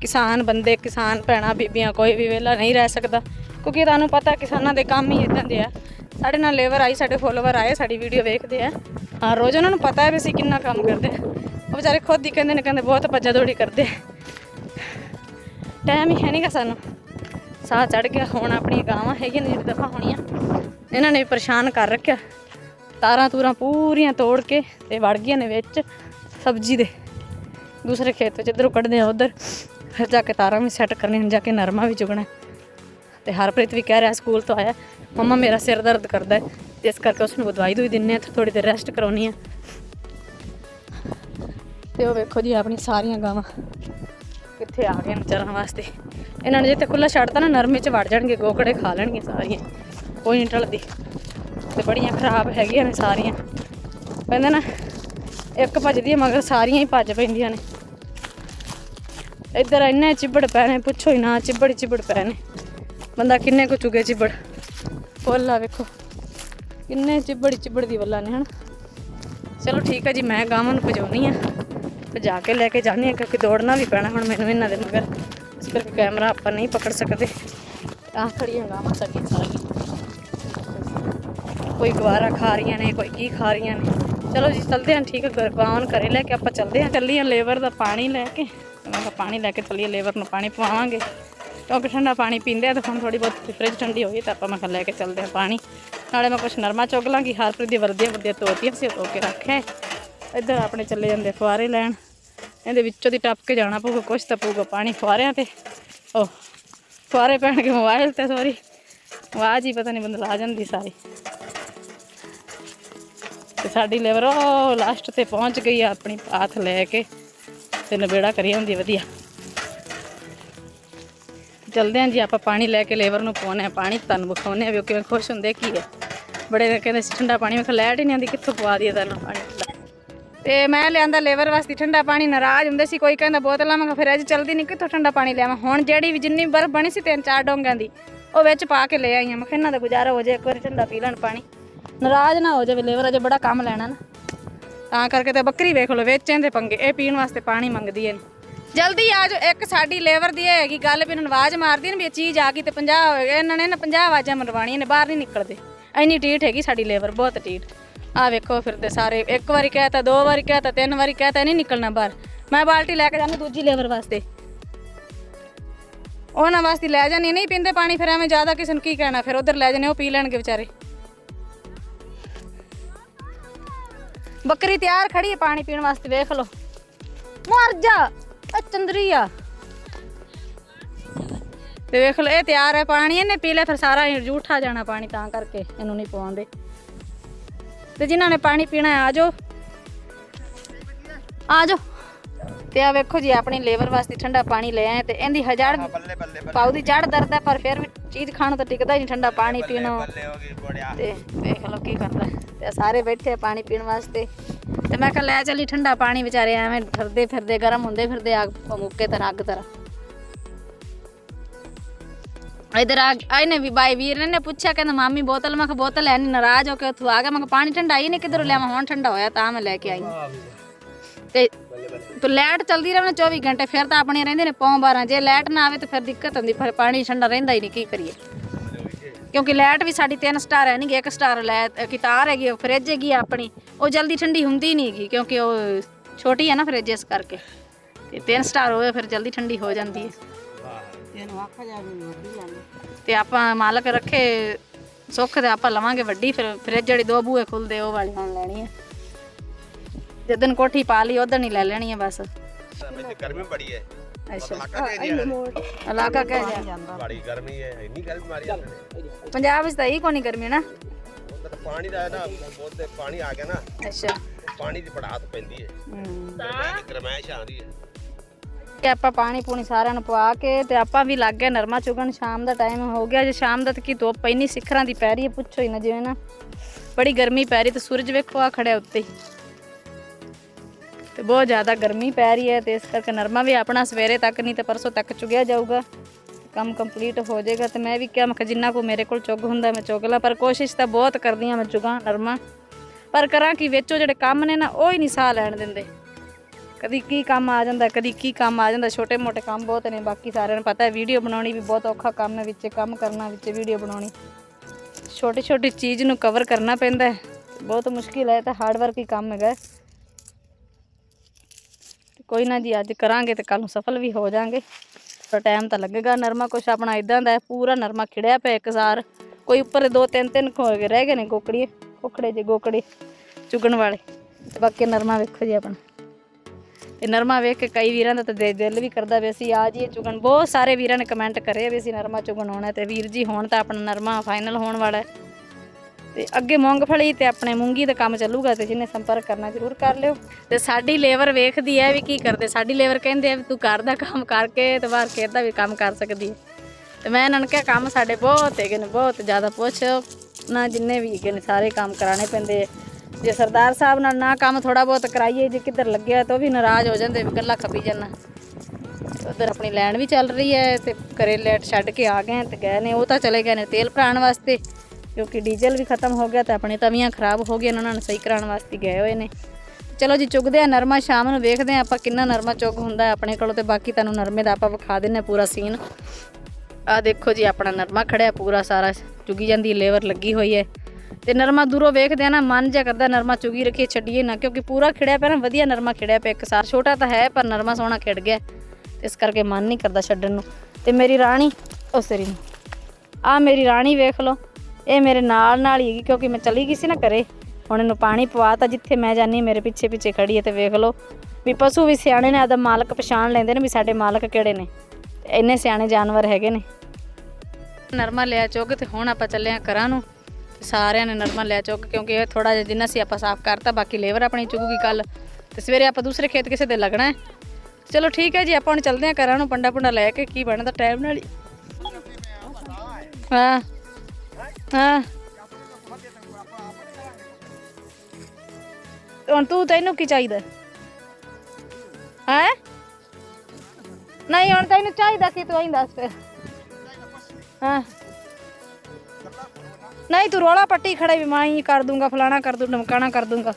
ਕਿਸਾਨ ਬੰਦੇ, ਕਿਸਾਨ ਭੈਣਾਂ, ਬੀਬੀਆਂ ਕੋਈ ਵੀ ਵਿਹਲਾ ਨਹੀਂ ਰਹਿ ਸਕਦਾ। ਕਿਉਂਕਿ ਤੁਹਾਨੂੰ ਪਤਾ ਕਿਸਾਨਾਂ ਦੇ ਕੰਮ ਹੀ ਇਦਾਂ ਦੇ ਆ। ਸਾਡੇ ਨਾਲ ਲੇਬਰ ਆਈ, ਸਾਡੇ ਫੋਲੋਵਰ ਆਏ, ਸਾਡੀ ਵੀਡੀਓ ਵੇਖਦੇ ਆ। ਹਾਂ, ਰੋਜ਼ ਉਹਨਾਂ ਨੂੰ ਪਤਾ ਹੈ ਵੀ ਅਸੀਂ ਕਿੰਨਾ ਕੰਮ ਕਰਦੇ ਆ ਉਹ ਵਿਚਾਰੇ ਖੁਦ ਹੀ ਕਹਿੰਦੇ ਨੇ, ਕਹਿੰਦੇ ਬਹੁਤ ਭੱਜਾ ਦੌੜੀ ਕਰਦੇ ਟਾਈਮ ਹੀ ਹੈ ਨਹੀਂਗਾ ਸਾਨੂੰ। ਸਾਹ ਚੜ ਗਿਆ, ਹੁਣ ਆਪਣੀਆਂ ਗਾਵਾਂ ਹੈਗੀਆਂ ਨੇ, ਜਿਹੜੀ ਦਫਾ ਹੋਣੀਆਂ। ਇਹਨਾਂ ਨੇ ਵੀ ਪਰੇਸ਼ਾਨ ਕਰ ਰੱਖਿਆ। ਤਾਰਾਂ ਤੂਰਾਂ ਪੂਰੀਆਂ ਤੋੜ ਕੇ ਤੇ ਵੜ ਗਈਆਂ ਨੇ ਵਿੱਚ ਸਬਜ਼ੀ ਦੇ। ਦੂਸਰੇ ਖੇਤ ਵਿੱਚ ਇੱਧਰੋਂ ਕੱਢਦੇ ਆ ਉਧਰ। ਫਿਰ ਜਾ ਕੇ ਤਾਰਾਂ ਵੀ ਸੈੱਟ ਕਰਨੀਆਂ ਹੁਣ ਜਾ ਕੇ ਨਰਮਾ ਵੀ ਚੁਗਣਾ। ਤੇ ਹਰਪ੍ਰੀਤ ਵੀ ਕਹਿ ਰਿਹਾ ਸਕੂਲ ਤੋਂ ਆਇਆ, ਮੰਮਾ ਮੇਰਾ ਸਿਰ ਦਰਦ ਕਰਦਾ ਹੈ ਇਸ ਕਰਕੇ ਉਸ ਨੂੰ ਦਵਾਈ ਦੂਈ ਦਿੰਨੇ ਆ ਤੇ ਥੋੜੀ ਦੇਰ ਰੈਸਟ ਕਰਾਉਣੀ ਆ ਤੇ ਉਹ ਵੇਖੋ ਜੀ, ਆਪਣੀ ਸਾਰੀਆਂ ਗਾਵਾਂ ਕਿੱਥੇ ਆ ਗਈਆਂ ਨੇ ਚਰਨ ਵਾਸਤੇ। ਇਹਨਾਂ ਨੇ ਜਿੱਥੇ ਖੁੱਲਾ ਛੱਡਤਾ ਨਾ, ਨਰਮੇ 'ਚ ਵੜ ਜਾਣਗੇ, ਗੋਕੜੇ ਖਾ ਲੈਣਗੇ ਸਾਰੀਆਂ। ਕੋਈ ਨਹੀਂ ਟਲਦੀ। ਤੇ ਬੜੀਆਂ ਖਰਾਬ ਹੈਗੀਆਂ ਨੇ ਸਾਰੀਆਂ। ਕਹਿੰਦੇ ਨਾ, ਇੱਕ ਭੱਜਦੀ ਹੈ, ਮਗਰ ਸਾਰੀਆਂ ਹੀ ਭੱਜ ਪੈਂਦੀਆਂ ਨੇ। ਇੱਧਰ ਇੰਨੇ ਚਿੱਬੜ ਪੈਣੇ, ਪੁੱਛੋ ਹੀ ਨਾ ਚਿੱਬੜ ਹੀ ਚਿੱਬੜ ਪਏ ਬੰਦਾ ਕਿੰਨੇ ਕੁ ਚੁਗੇ ਚਿੱਬੜ। ਫੁੱਲ ਆ ਵੇਖੋ। ਕਿੰਨੇ ਚਿੱਬੜ ਹੀ ਚਿੱਬੜ ਦੀ ਵੱਲਾਂ ਨੇ ਹਨ? ਚਲੋ ਠੀਕ ਹੈ ਜੀ ਮੈਂ ਗਾਵਾਂ ਨੂੰ ਭਜਾਉਣੀ ਆ। ਭਜਾ ਕੇ ਲੈ ਕੇ ਜਾਣੀ ਆ ਕਿਉਂਕਿ ਦੌੜਨਾ ਵੀ ਪੈਣਾ ਹੁਣ ਮੈਨੂੰ ਇਹਨਾਂ ਦੇ ਮਗਰ। ਇਸ ਕਰਕੇ ਕੈਮਰਾ ਆਪਾਂ ਨਹੀਂ ਪਕੜ ਸਕਦੇ। ਆਹ ਖੜੀਆਂ ਗਾਵਾਂ ਸਾਡੀਆਂ ਸਾਰੀਆਂ। ਕੋਈ ਗਵਾਰਾ ਖਾ ਰਹੀਆਂ ਨੇ ਕੋਈ ਕੀ ਖਾ ਰਹੀਆਂ ਨੇ। ਚਲੋ ਜੀ ਚਲਦੇ ਹਾਂ ਠੀਕ ਹੈ ਗਰਗਾਉਨ ਘਰੇ ਲੈ ਕੇ ਆਪਾਂ ਚੱਲਦੇ ਹਾਂ ਚੱਲੀਏ ਲੇਬਰ ਦਾ ਪਾਣੀ ਲੈ ਕੇ। ਮੈਂ ਕਿਹਾ ਪਾਣੀ ਲੈ ਕੇ ਚੱਲੀਏ ਲੇਬਰ ਨੂੰ ਪਾਣੀ ਪਵਾਵਾਂਗੇ। ਕਿਉਂਕਿ ਠੰਡਾ ਪਾਣੀ ਪੀਂਦੇ ਆ ਤਾਂ ਹੁਣ ਥੋੜੀ ਬਹੁਤ ਫ੍ਰਿਜ ਠੰਡੀ ਹੋ ਗਈ, ਤਾਂ ਆਪਾਂ ਮੈਂ ਕਿਹਾ ਲੈ ਕੇ ਚੱਲਦੇ ਹਾਂ ਪਾਣੀ। ਨਾਲੇ ਮੈਂ ਕੁਛ ਨਰਮਾ ਚੁੱਗ ਲਾਂਗੀ, ਹਰਪ੍ਰੀਤ ਦੀ ਵਰਦੀਆਂ ਵਰਦੀਆਂ ਤੋਤੀਆਂ ਸੀ ਉਹ ਧੋ ਕੇ ਰੱਖਿਆ ਇੱਧਰ ਆਪਣੇ ਚੱਲੇ ਜਾਂਦੇ ਫੁਆਰੇ ਲੈਣ। ਇਹਦੇ ਵਿੱਚੋਂ ਦੀ ਟੱਪ ਕੇ ਜਾਣਾ ਪਊਗਾ, ਕੁਛ ਤਾਂ ਪਊਗਾ ਪਾਣੀ ਫੁਆਰਿਆਂ ਤੇ। ਉਹ ਫੁਆਰੇ ਪੈਣ ਕੇ ਮੋਬਾਈਲ ਤੇ ਸੌਰੀ ਆਵਾਜ਼ ਹੀ ਪਤਾ ਨਹੀਂ ਬੰਦ ਲਾ ਜਾਂਦੀ ਸਾਰੀ। ਤੇ ਸਾਡੀ ਲੇਬਰ ਉਹ ਲਾਸਟ ਤੇ ਪਹੁੰਚ ਗਈ ਆ ਆਪਣੀ ਪਾਥ ਲੈ ਕੇ। ਤੇ ਨਵੇੜਾ ਕਰੀ ਹੁੰਦੀ ਵਧੀਆ। ਚਲਦੇ ਆਂ ਜੀ, ਆਪਾਂ ਪਾਣੀ ਲੈ ਕੇ ਲੇਬਰ ਨੂੰ ਪਾਉਣੇ ਆ, ਪਾਣੀ ਤੁਹਾਨੂੰ ਵਿਖਾਉਣੇ ਆ ਵੀ ਉਹ ਕਿਵੇਂ ਖੁਸ਼ ਹੁੰਦੇ, ਕੀ ਹੈ। ਬੜੇ ਨੇ ਕਹਿੰਦੇ ਸੀ, ਠੰਡਾ ਪਾਣੀ, ਮੈਂ ਲੈਟ ਹੀ ਨਹੀਂ ਆਉਂਦੀ, ਕਿੱਥੋਂ ਪਵਾ ਦਈਏ ਤੁਹਾਨੂੰ ਪਾਣੀ? ਠੰਡਾ ਤੇ ਮੈਂ ਲਿਆਂਦਾ ਲੇਬਰ ਵਾਸਤੇ ਠੰਡਾ ਪਾਣੀ, ਨਾਰਾਜ਼ ਹੁੰਦੇ ਸੀ, ਕੋਈ ਕਹਿੰਦਾ ਬੋਤਲ ਮੈਂ ਫਿਰ ਅੱਜ ਚਲਦੀ ਨਹੀਂ ਕਿੱਥੋਂ ਠੰਡਾ ਪਾਣੀ ਲਿਆਵਾਂ? ਹੁਣ ਜਿਹੜੀ ਵੀ ਜਿੰਨੀ ਬਰਫ਼ ਬਣੀ ਸੀ, ਤਿੰਨ ਚਾਰ ਡੋਂਗਾਂ ਦੀ, ਉਹ ਵਿੱਚ ਪਾ ਕੇ ਲੈ ਆ। ਮੈਂ ਕਿਹਾ ਇਹਨਾਂ ਦਾ ਗੁਜ਼ਾਰਾ ਹੋ ਜਾਏ, ਇੱਕ ਵਾਰੀ ਠੰਡਾ ਪੀ ਲੈਣ ਪਾਣੀ। ਨਾਰਾਜ਼ ਨਾ ਹੋ ਜਾਵੇ ਲੇਬਰ, ਅਜੇ ਬੜਾ ਕੰਮ ਲੈਣਾ ਨਾ। ਤਾਂ ਕਰਕੇ ਤੇ ਬੱਕਰੀ ਵੇਖ ਲਓ, ਵੇਚਣ ਦੇ ਪੰਗੇ, ਇਹ ਪੀਣ ਵਾਸਤੇ ਪਾਣੀ ਮੰਗਦੀ ਹੈ ਜਲਦੀ ਆ ਜਾਓ, ਇੱਕ ਸਾਡੀ ਲੇਬਰ ਦੀ ਇਹ ਹੈਗੀ ਗੱਲ ਵੀ ਇਹਨਾਂ ਨੂੰ ਆਵਾਜ਼ ਮਾਰਦੀ ਨੇ ਵੀ ਇਹ ਚੀਜ਼ ਆ ਗਈ ਤੇ 50 ਹੋ ਗਏ ਇਹਨਾਂ ਨੇ ਨਾ 50 ਆਵਾਜ਼ਾਂ ਮਰਵਾਣੀਆਂ ਨੇ, ਬਾਹਰ ਨਹੀਂ ਨਿਕਲਦੇ। ਇੰਨੀ ਟੀਟ ਹੈਗੀ ਸਾਡੀ ਲੇਬਰ, ਬਹੁਤ ਟੀਟ ਆ ਵੇਖੋ ਫਿਰਦੇ ਸਾਰੇ, ਇੱਕ ਵਾਰੀ ਕਹਿਤਾ ਦੋ ਵਾਰੀ ਕਹਿਤਾ ਤਿੰਨ ਵਾਰੀ ਕਹਿਤਾ ਨਹੀਂ ਨਿਕਲਣਾ ਬਾਹਰ। ਮੈਂ ਬਾਲਟੀ ਲੈ ਕੇ ਜਾਂਦੀ ਦੂਜੀ ਲੇਬਰ ਵਾਸਤੇ। ਉਹਨਾਂ ਵਾਸਤੇ ਲੈ ਜਾਣੀ ਨਹੀਂ ਪੀਂਦੇ ਪਾਣੀ, ਫਿਰ ਐਵੇਂ ਜ਼ਿਆਦਾ ਕਿਸੇ ਨੂੰ ਕੀ ਕਹਿਣਾ, ਫਿਰ ਉਧਰ ਲੈ ਜਾਣੇ ਉਹ ਪੀ ਲੈਣਗੇ ਵਿਚਾਰੇ। ਬੱਕਰੀ ਤਿਆਰ ਖੜੀ ਹੈ ਪਾਣੀ ਪੀਣ ਵਾਸਤੇ, ਵੇਖ ਲਓ। ਮਰ ਜਾ! ਇਹ ਚੰਦਰੀ ਆ। ਤੇ ਵੇਖ ਲਓ, ਇਹ ਤਿਆਰ ਹੈ ਪਾਣੀ, ਇਹਨੇ ਪੀ ਲਿਆ, ਫਿਰ ਸਾਰਾ ਹੀ ਜੂਠਾ ਜਾਣਾ ਪਾਣੀ ਤਾਂ ਕਰਕੇ, ਇਹਨੂੰ ਨਹੀਂ ਪਵਾਉਂਦੇ। ਤੇ ਜਿਨ੍ਹਾਂ ਨੇ ਪਾਣੀ ਪੀਣਾ ਆ ਜਾਓ। ਆ ਜਾਓ। ਤੇ ਆ ਵੇਖੋ ਜੀ ਆਪਣੀ ਲੇਬਰ ਵਾਸਤੇ ਠੰਡਾ ਪਾਣੀ ਲੈ ਆਏ ਤੇ ਇਹਦੀ ਹਜ਼ਾਰ ਪਾਉ ਦੀ ਜੜ ਦਰਦ ਹੈ ਪਰ ਫਿਰ ਵੀ ਚੀਜ਼ ਖਾਣ ਨੂੰ ਤਾਂ ਟਿਕਦਾ ਹੀ ਨਹੀਂ ਠੰਡਾ ਪਾਣੀ ਪੀਣੋ ਤੇ ਵੇਖ ਲਓ ਕੀ ਕਰਦਾ। ਤੇ ਸਾਰੇ ਬੈਠੇ ਪਾਣੀ ਪੀਣ ਵਾਸਤੇ। ਤੇ ਮੈਂ ਕਿਹਾ ਲੈ ਚੱਲੀ ਠੰਡਾ ਪਾਣੀ ਵਿਚਾਰੇ ਐਵੇਂ ਫਿਰਦੇ ਫਿਰਦੇ ਗਰਮ ਹੁੰਦੇ ਫਿਰਦੇ ਅੱਗ ਮੁੱਕੇ ਤਰ੍ਹਾਂ ਅੱਗ ਤਰ੍ਹਾਂ ਇਧਰ ਆ ਆਇਨੇ ਵੀ ਬਾਈ ਵੀਰ ਨੇ ਪੁੱਛਿਆ ਕਹਿੰਦਾ ਮਾਮੀ ਬੋਤਲ? ਮੈਂ ਕਿਹਾ ਬੋਤਲ ਹੈ ਨਹੀਂ ਨਾਰਾਜ਼ ਹੋ ਕੇ ਉੱਥੋਂ ਆ ਗਿਆ। ਮੈਂ ਕਿਹਾ ਪਾਣੀ ਠੰਡਾ ਹੀ ਨਹੀਂ ਕਿਧਰੋਂ ਲਿਆਵਾਂ? ਹੁਣ ਠੰਡਾ ਹੋਇਆ ਤਾਂ ਮੈਂ ਲੈ ਕੇ ਆਈ ਤੇ ਤੇ ਲਾਈਟ ਚਲਦੀ ਰਹੇ ਨਾ 24 ਘੰਟੇ ਫਿਰ ਤਾਂ ਆਪਣੇ ਰਹਿੰਦੇ ਨੇ ਪੌਂ 12 ਜੇ ਲਾਈਟ ਨਾ ਆਵੇ ਤਾਂ ਫਿਰ ਦਿੱਕਤ ਹੁੰਦੀ ਫਿਰ ਪਾਣੀ ਠੰਡਾ ਰਹਿੰਦਾ ਹੀ ਨਹੀਂ ਕੀ ਕਰੀਏ? ਕਿਉਂਕਿ ਲਾਈਟ ਵੀ ਸਾਡੀ 3 ਸਟਾਰ ਹੈ ਨਹੀਂ ਇੱਕ ਸਟਾਰ ਲੈ ਕਿ ਤਾਰ ਹੈਗੀ ਉਹ ਫ੍ਰਿਜ ਹੈਗੀ ਆਪਣੀ। ਉਹ ਜਲਦੀ ਠੰਡੀ ਹੁੰਦੀ ਨਹੀਂ ਹੈਗੀ ਕਿਉਂਕਿ ਉਹ ਛੋਟੀ ਹੈ ਨਾ ਫ੍ਰਿਜ ਇਸ ਕਰਕੇ। ਤੇ 3 ਸਟਾਰ ਹੋਵੇ ਫਿਰ ਜਲਦੀ ਠੰਡੀ ਹੋ ਜਾਂਦੀ ਹੈ। ਤੇ ਆਪਾਂ ਮਾਲਕ ਰੱਖੇ ਸੁੱਖ ਤੇ ਆਪਾਂ ਲਵਾਂਗੇ ਵੱਡੀ ਫਿਰ ਫ੍ਰਿਜ ਜਿਹੜੀ ਦੋ ਬੂਹੇ ਖੁੱਲਦੇ ਉਹ ਵਾਲੀ ਹੁਣ ਲੈਣੀ ਹੈ। ਜਦੋਂ ਕੋਠੀ ਪਾ ਲਈ ਉਦੋਂ ਹੀ ਲੈ ਲੈਣੀ ਹੈ ਬਸ। ਮੈਂ ਗਰਮੀ ਬੜੀ ਹੈ। ਅੱਛਾ। ਇਲਾਕਾ ਕਹਿ ਇਲਾਕਾ ਕਹਿ ਰਿਹਾ। ਬੜੀ ਗਰਮੀ ਹੈ ਇੰਨੀ ਗਰਮੀ ਮਾਰੀ ਜਾਂਦੇ ਨੇ। ਪੰਜਾਬ ਵਿੱਚ ਤਾਂ ਇਹ ਕੋਈ ਨਹੀਂ ਗਰਮੀ ਨਾ। ਪਾਣੀ ਦਾ ਪਾਣੀ ਆ ਗਿਆ ਨਾ। ਅੱਛਾ। ਪਾਣੀ ਦੀ ਪੜਾਤ ਪੈਂਦੀ ਹੈ। ਤਾਂ ਗਰਮੈਸ਼ ਆ ਹੈ। ਕਿ ਆਪਾਂ ਪਾਣੀ ਪੂਣੀ ਸਾਰਿਆਂ ਨੂੰ ਪਵਾ ਕੇ ਤੇ ਆਪਾਂ ਵੀ ਲੱਗ ਗਏ ਨਰਮਾ ਚੁਗਣ ਸ਼ਾਮ ਦਾ ਟਾਈਮ ਹੋ ਗਿਆ। ਸ਼ਾਮ ਦਾ ਸਿਖਰਾਂ ਦੀ ਪੈ ਰਹੀ ਪੁੱਛੋ ਹੀ ਨਾ ਜਿਵੇਂ ਨਾ। ਬੜੀ ਗਰਮੀ ਪੈ ਰਹੀ ਤੇ ਸੂਰਜ ਵੇਖੋ ਖੜਿਆ ਉੱਤੇ ਤੇ ਬਹੁਤ ਜ਼ਿਆਦਾ ਗਰਮੀ ਪੈ ਰਹੀ ਹੈ ਤੇ ਇਸ ਕਰਕੇ ਨਰਮਾ ਵੀ ਆਪਣਾ ਸਵੇਰੇ ਤੱਕ ਨਹੀਂ ਤੇ ਪਰਸੋਂ ਤੱਕ ਚੁਗਿਆ ਜਾਊਗਾ। ਕੰਮ ਕੰਪਲੀਟ ਹੋ ਜਾਏਗਾ ਤੇ ਮੈਂ ਵੀ ਕਿਹਾ, ਮੈਂ ਕਿਹਾ ਜਿੰਨਾ ਕੋ ਮੇਰੇ ਕੋਲ ਚੁੱਗ ਹੁੰਦਾ ਮੈਂ ਚੁੱਗ ਲਾਂ, ਪਰ ਕੋਸ਼ਿਸ਼ ਤਾਂ ਬਹੁਤ ਕਰਦੀ ਹਾਂ ਮੈਂ ਚੁਗਾਂ ਨਰਮਾ। ਪਰ ਕਰਾਂ ਕਿ ਵਿੱਚੋਂ ਜਿਹੜੇ ਕੰਮ ਨੇ ਨਾ, ਉਹ ਹੀ ਨਹੀਂ ਸਾਹ ਲੈਣ ਦਿੰਦੇ। ਕਦੀ ਕੀ ਕੰਮ ਆ ਜਾਂਦਾ, ਕਦੀ ਕੀ ਕੰਮ ਆ ਜਾਂਦਾ ਛੋਟੇ ਮੋਟੇ ਕੰਮ ਬਹੁਤ ਨੇ, ਬਾਕੀ ਸਾਰਿਆਂ ਨੂੰ ਪਤਾ ਹੈ, ਵੀਡੀਓ ਬਣਾਉਣੀ ਵੀ ਬਹੁਤ ਔਖਾ ਕੰਮ ਹੈ, ਵਿੱਚ ਕੰਮ ਕਰਨਾ, ਵਿੱਚ ਵੀਡੀਓ ਬਣਾਉਣੀ। ਛੋਟੀ ਛੋਟੀ ਚੀਜ਼ ਨੂੰ ਕਵਰ ਕਰਨਾ ਪੈਂਦਾ ਹੈ, ਬਹੁਤ ਮੁਸ਼ਕਿਲ ਹੈ ਤਾਂ ਹਾਰਡ ਵਰਕ ਹੀ ਕੰਮ ਹੈਗਾ। ਕੋਈ ਨਾ ਜੀ, ਅੱਜ ਕਰਾਂਗੇ ਤੇ ਕੱਲ ਨੂੰ ਸਫਲ ਵੀ ਹੋ ਜਾਾਂਗੇ। ਪਰ ਟਾਈਮ ਤਾਂ ਲੱਗੇਗਾ ਨਰਮਾ ਕੁਛ ਆਪਣਾ ਇਦਾਂ ਦਾ ਪੂਰਾ ਨਰਮਾ ਖਿੜਿਆ ਪਿਆ ਇੱਕ ਸਾਰ। ਕੋਈ ਉੱਪਰ ਦੋ ਤਿੰਨ ਤਿੰਨ ਖੋ ਕੇ ਰਹਿ ਗਏ ਨੇ ਗੋਕੜੀਏ ਕੋਕੜੇ ਜੇ ਗੋਕੜੇ, ਚੁਗਣ ਵਾਲੇ। ਬਾਕੀ ਨਰਮਾ ਵੇਖੋ ਜੀ ਆਪਣਾ। ਤੇ ਨਰਮਾ ਵੇਖ ਕੇ ਕਈ ਵੀਰਾਂ ਦਾ ਤਾਂ ਦਿਲ ਵੀ ਕਰਦਾ ਵੀ ਅਸੀਂ ਆ ਜੀਏ ਚੁਗਣ। ਬਹੁਤ ਸਾਰੇ ਵੀਰਾਂ ਨੇ ਕਮੈਂਟ ਕਰੇ ਵੀ ਅਸੀਂ ਨਰਮਾ ਚੁਗਣ ਆਉਣਾ ਤੇ ਵੀਰ ਜੀ ਹੁਣ ਤਾਂ ਆਪਣਾ ਨਰਮਾ ਫਾਈਨਲ ਹੋਣ ਵਾਲਾ ਹੈ। ਤੇ ਅੱਗੇ ਮੂੰਗਫਲੀ ਤੇ ਆਪਣੇ ਮੂੰਗੀ ਦਾ ਕੰਮ ਚੱਲੂਗਾ ਤੇ ਜਿਹਨੇ ਸੰਪਰਕ ਕਰਨਾ ਜ਼ਰੂਰ ਕਰ ਲਿਓ। ਤੇ ਸਾਡੀ ਲੇਬਰ ਵੇਖਦੀ ਹੈ ਵੀ ਕੀ ਕਰਦੇ। ਸਾਡੀ ਲੇਬਰ ਕਹਿੰਦੇ ਆ ਵੀ ਤੂੰ ਘਰ ਦਾ ਕੰਮ ਕਰਕੇ ਤੇ ਬਾਹਰ ਖੇਤ ਦਾ ਵੀ ਕੰਮ ਕਰ ਸਕਦੀ ਹੈ ਤੇ ਮੈਂ ਇਹਨਾਂ ਨੂੰ ਕਿਹਾ, ਕੰਮ ਸਾਡੇ ਬਹੁਤ ਹੈਗੇ ਨੇ, ਬਹੁਤ ਜ਼ਿਆਦਾ ਪੁੱਛ। ਨਾ ਜਿੰਨੇ ਵੀ ਹੈਗੇ ਨੇ ਸਾਰੇ ਕੰਮ ਕਰਾਣੇ ਪੈਂਦੇ ਜੇ ਸਰਦਾਰ ਸਾਹਿਬ ਨਾਲ ਨਾ ਕੰਮ ਥੋੜਾ ਬਹੁਤ ਕਰਾਈਏ, ਜੇ ਕਿੱਧਰ ਲੱਗਿਆ ਤਾਂ ਉਹ ਵੀ ਨਾਰਾਜ਼ ਹੋ ਜਾਂਦੇ ਵੀ ਗੱਲਾਂ ਖੱਪੀ ਜਾਂਦਾ ਉਧਰ ਆਪਣੀ ਲੈਣ ਵੀ ਚੱਲ ਰਹੀ ਹੈ ਤੇ ਘਰੇ ਲੈਟ ਛੱਡ ਕੇ ਆ ਗਏ ਤੇ ਗਏ ਨੇ, ਉਹ ਤਾਂ ਚਲੇ ਗਏ ਨੇ ਤੇਲ ਭਰਾਉਣ ਵਾਸਤੇ। ਕਿਉਂਕਿ ਡੀਜ਼ਲ ਵੀ ਖਤਮ ਹੋ ਗਿਆ ਤੇ ਆਪਣੀ ਤਵੀਆਂ ਖਰਾਬ ਹੋ ਗਈਆਂ, ਉਹਨਾਂ ਨੂੰ ਸਹੀ ਕਰਾਉਣ ਵਾਸਤੇ ਗਏ ਹੋਏ ਨੇ। ਚਲੋ ਜੀ, ਚੁਗਦੇ ਆ ਨਰਮਾ, ਸ਼ਾਮ ਨੂੰ ਵੇਖਦੇ ਆ ਆਪਾਂ ਕਿੰਨਾ ਨਰਮਾ ਚੁੱਗ ਹੁੰਦਾ ਆਪਣੇ ਕੋਲੋਂ ਤੇ ਬਾਕੀ ਤੁਹਾਨੂੰ ਨਰਮੇ ਦਾ ਆਪਾਂ ਵਿਖਾ ਦਿੰਨੇ ਪੂਰਾ ਸੀਨ ਆ ਦੇਖੋ ਜੀ, ਆਪਣਾ ਨਰਮਾ ਖੜਿਆ, ਪੂਰਾ ਸਾਰਾ ਚੁਗੀ ਜਾਂਦੀ ਲੇਵਰ ਲੱਗੀ ਹੋਈ ਹੈ। ਤੇ ਨਰਮਾ ਦੂਰੋਂ ਵੇਖਦੇ ਆ ਨਾ, ਮਨ ਜਿਹਾ ਕਰਦਾ ਨਰਮਾ ਚੁਗੀ ਰੱਖੀਏ, ਛੱਡੀਏ ਨਾ, ਕਿਉਂਕਿ ਪੂਰਾ ਖਿੜਿਆ ਪਿਆ ਨਾ, ਵਧੀਆ ਨਰਮਾ ਖਿੜਿਆ ਪਿਆ ਇੱਕ ਸਾਰ। ਛੋਟਾ ਤਾਂ ਹੈ, ਪਰ ਨਰਮਾ ਸੋਹਣਾ ਖਿੜ ਗਿਆ। ਇਸ ਕਰਕੇ ਮਨ ਨਹੀਂ ਕਰਦਾ ਛੱਡਣ ਨੂੰ। ਤੇ ਮੇਰੀ ਰਾਣੀ, ਉਹ ਸਰੀ ਆ ਮੇਰੀ ਰਾਣੀ ਵੇਖ ਲਓ। ਇਹ ਮੇਰੇ ਨਾਲ ਨਾਲ ਹੀ ਹੈਗੀ, ਕਿਉਂਕਿ ਮੈਂ ਚਲੀ ਗਈ ਸੀ ਨਾ ਘਰੇ। ਹੁਣ ਇਹਨੂੰ ਪਾਣੀ ਪਵਾਤਾ ਜਿੱਥੇ ਮੈਂ ਜਾਨੀ ਮੇਰੇ ਪਿੱਛੇ ਪਿੱਛੇ ਖੜੀ ਹੈ ਤੇ ਵੇਖ ਲਓ। ਵੀ ਪਸ਼ੂ ਵੀ ਸਿਆਣੇ ਨੇ ਆਦਾ ਮਾਲਕ ਪਛਾਣ ਲੈਂਦੇ ਨੇ ਵੀ ਸਾਡੇ ਮਾਲਕ ਕਿਹੜੇ ਨੇ। ਇੰਨੇ ਸਿਆਣੇ ਜਾਨਵਰ ਹੈਗੇ ਨੇ। ਨਰਮਾ ਲਿਆ ਚੁੱਕ ਤੇ ਹੁਣ ਆਪਾਂ ਚੱਲੇ ਆ ਘਰਾਂ ਨੂੰ। ਸਾਰਿਆਂ ਨੇ ਨਰਮਾ ਲਿਆ ਚੁੱਕ, ਕਿਉਂਕਿ ਇਹ ਥੋੜਾ ਜਿਹਾ ਜਿੰਨਾ ਸੀ ਆਪਾਂ ਸਾਫ਼ ਕਰਤਾ, ਬਾਕੀ ਲੇਬਰ ਆਪਣੀ ਚੁੱਕੂਗੀ ਕੱਲ ਤੇ ਸਵੇਰੇ ਆਪਾਂ ਦੂਸਰੇ ਖੇਤ ਕਿਸੇ ਦੇ ਲੱਗਣਾ ਹੈ। ਚਲੋ ਠੀਕ ਹੈ ਜੀ, ਆਪਾਂ ਹੁਣ ਚੱਲਦੇ ਆ ਘਰਾਂ ਨੂੰ ਪੰਡਾ ਪੁੰਡਾ ਲੈ ਕੇ, ਕੀ ਬਣਦਾ, ਟਾਈਮ ਨਾਲ ਹੀ। ਹਾਂ ਹੁਣ ਤੂੰ ਤੈਨੂੰ ਕੀ ਚਾਹੀਦਾ? ਹੈ? ਨਹੀਂ, ਹੁਣ ਤੈਨੂੰ ਚਾਹੀਦਾ ਕੀ ਤੂੰ ਆਈ ਦੱਸ ਫਿਰ। ਹਾਂ। ਨਹੀਂ, ਤੂੰ ਰੋਲਾ ਪੱਟੀ ਖੜਾ ਵੀ ਮੈਂ ਹੀ ਕਰ ਦੂੰਗਾ, ਫਲਾਣਾ ਕਰ ਦੂੰ ਧਮਕਾਣਾ ਕਰ ਦੂੰਗਾ।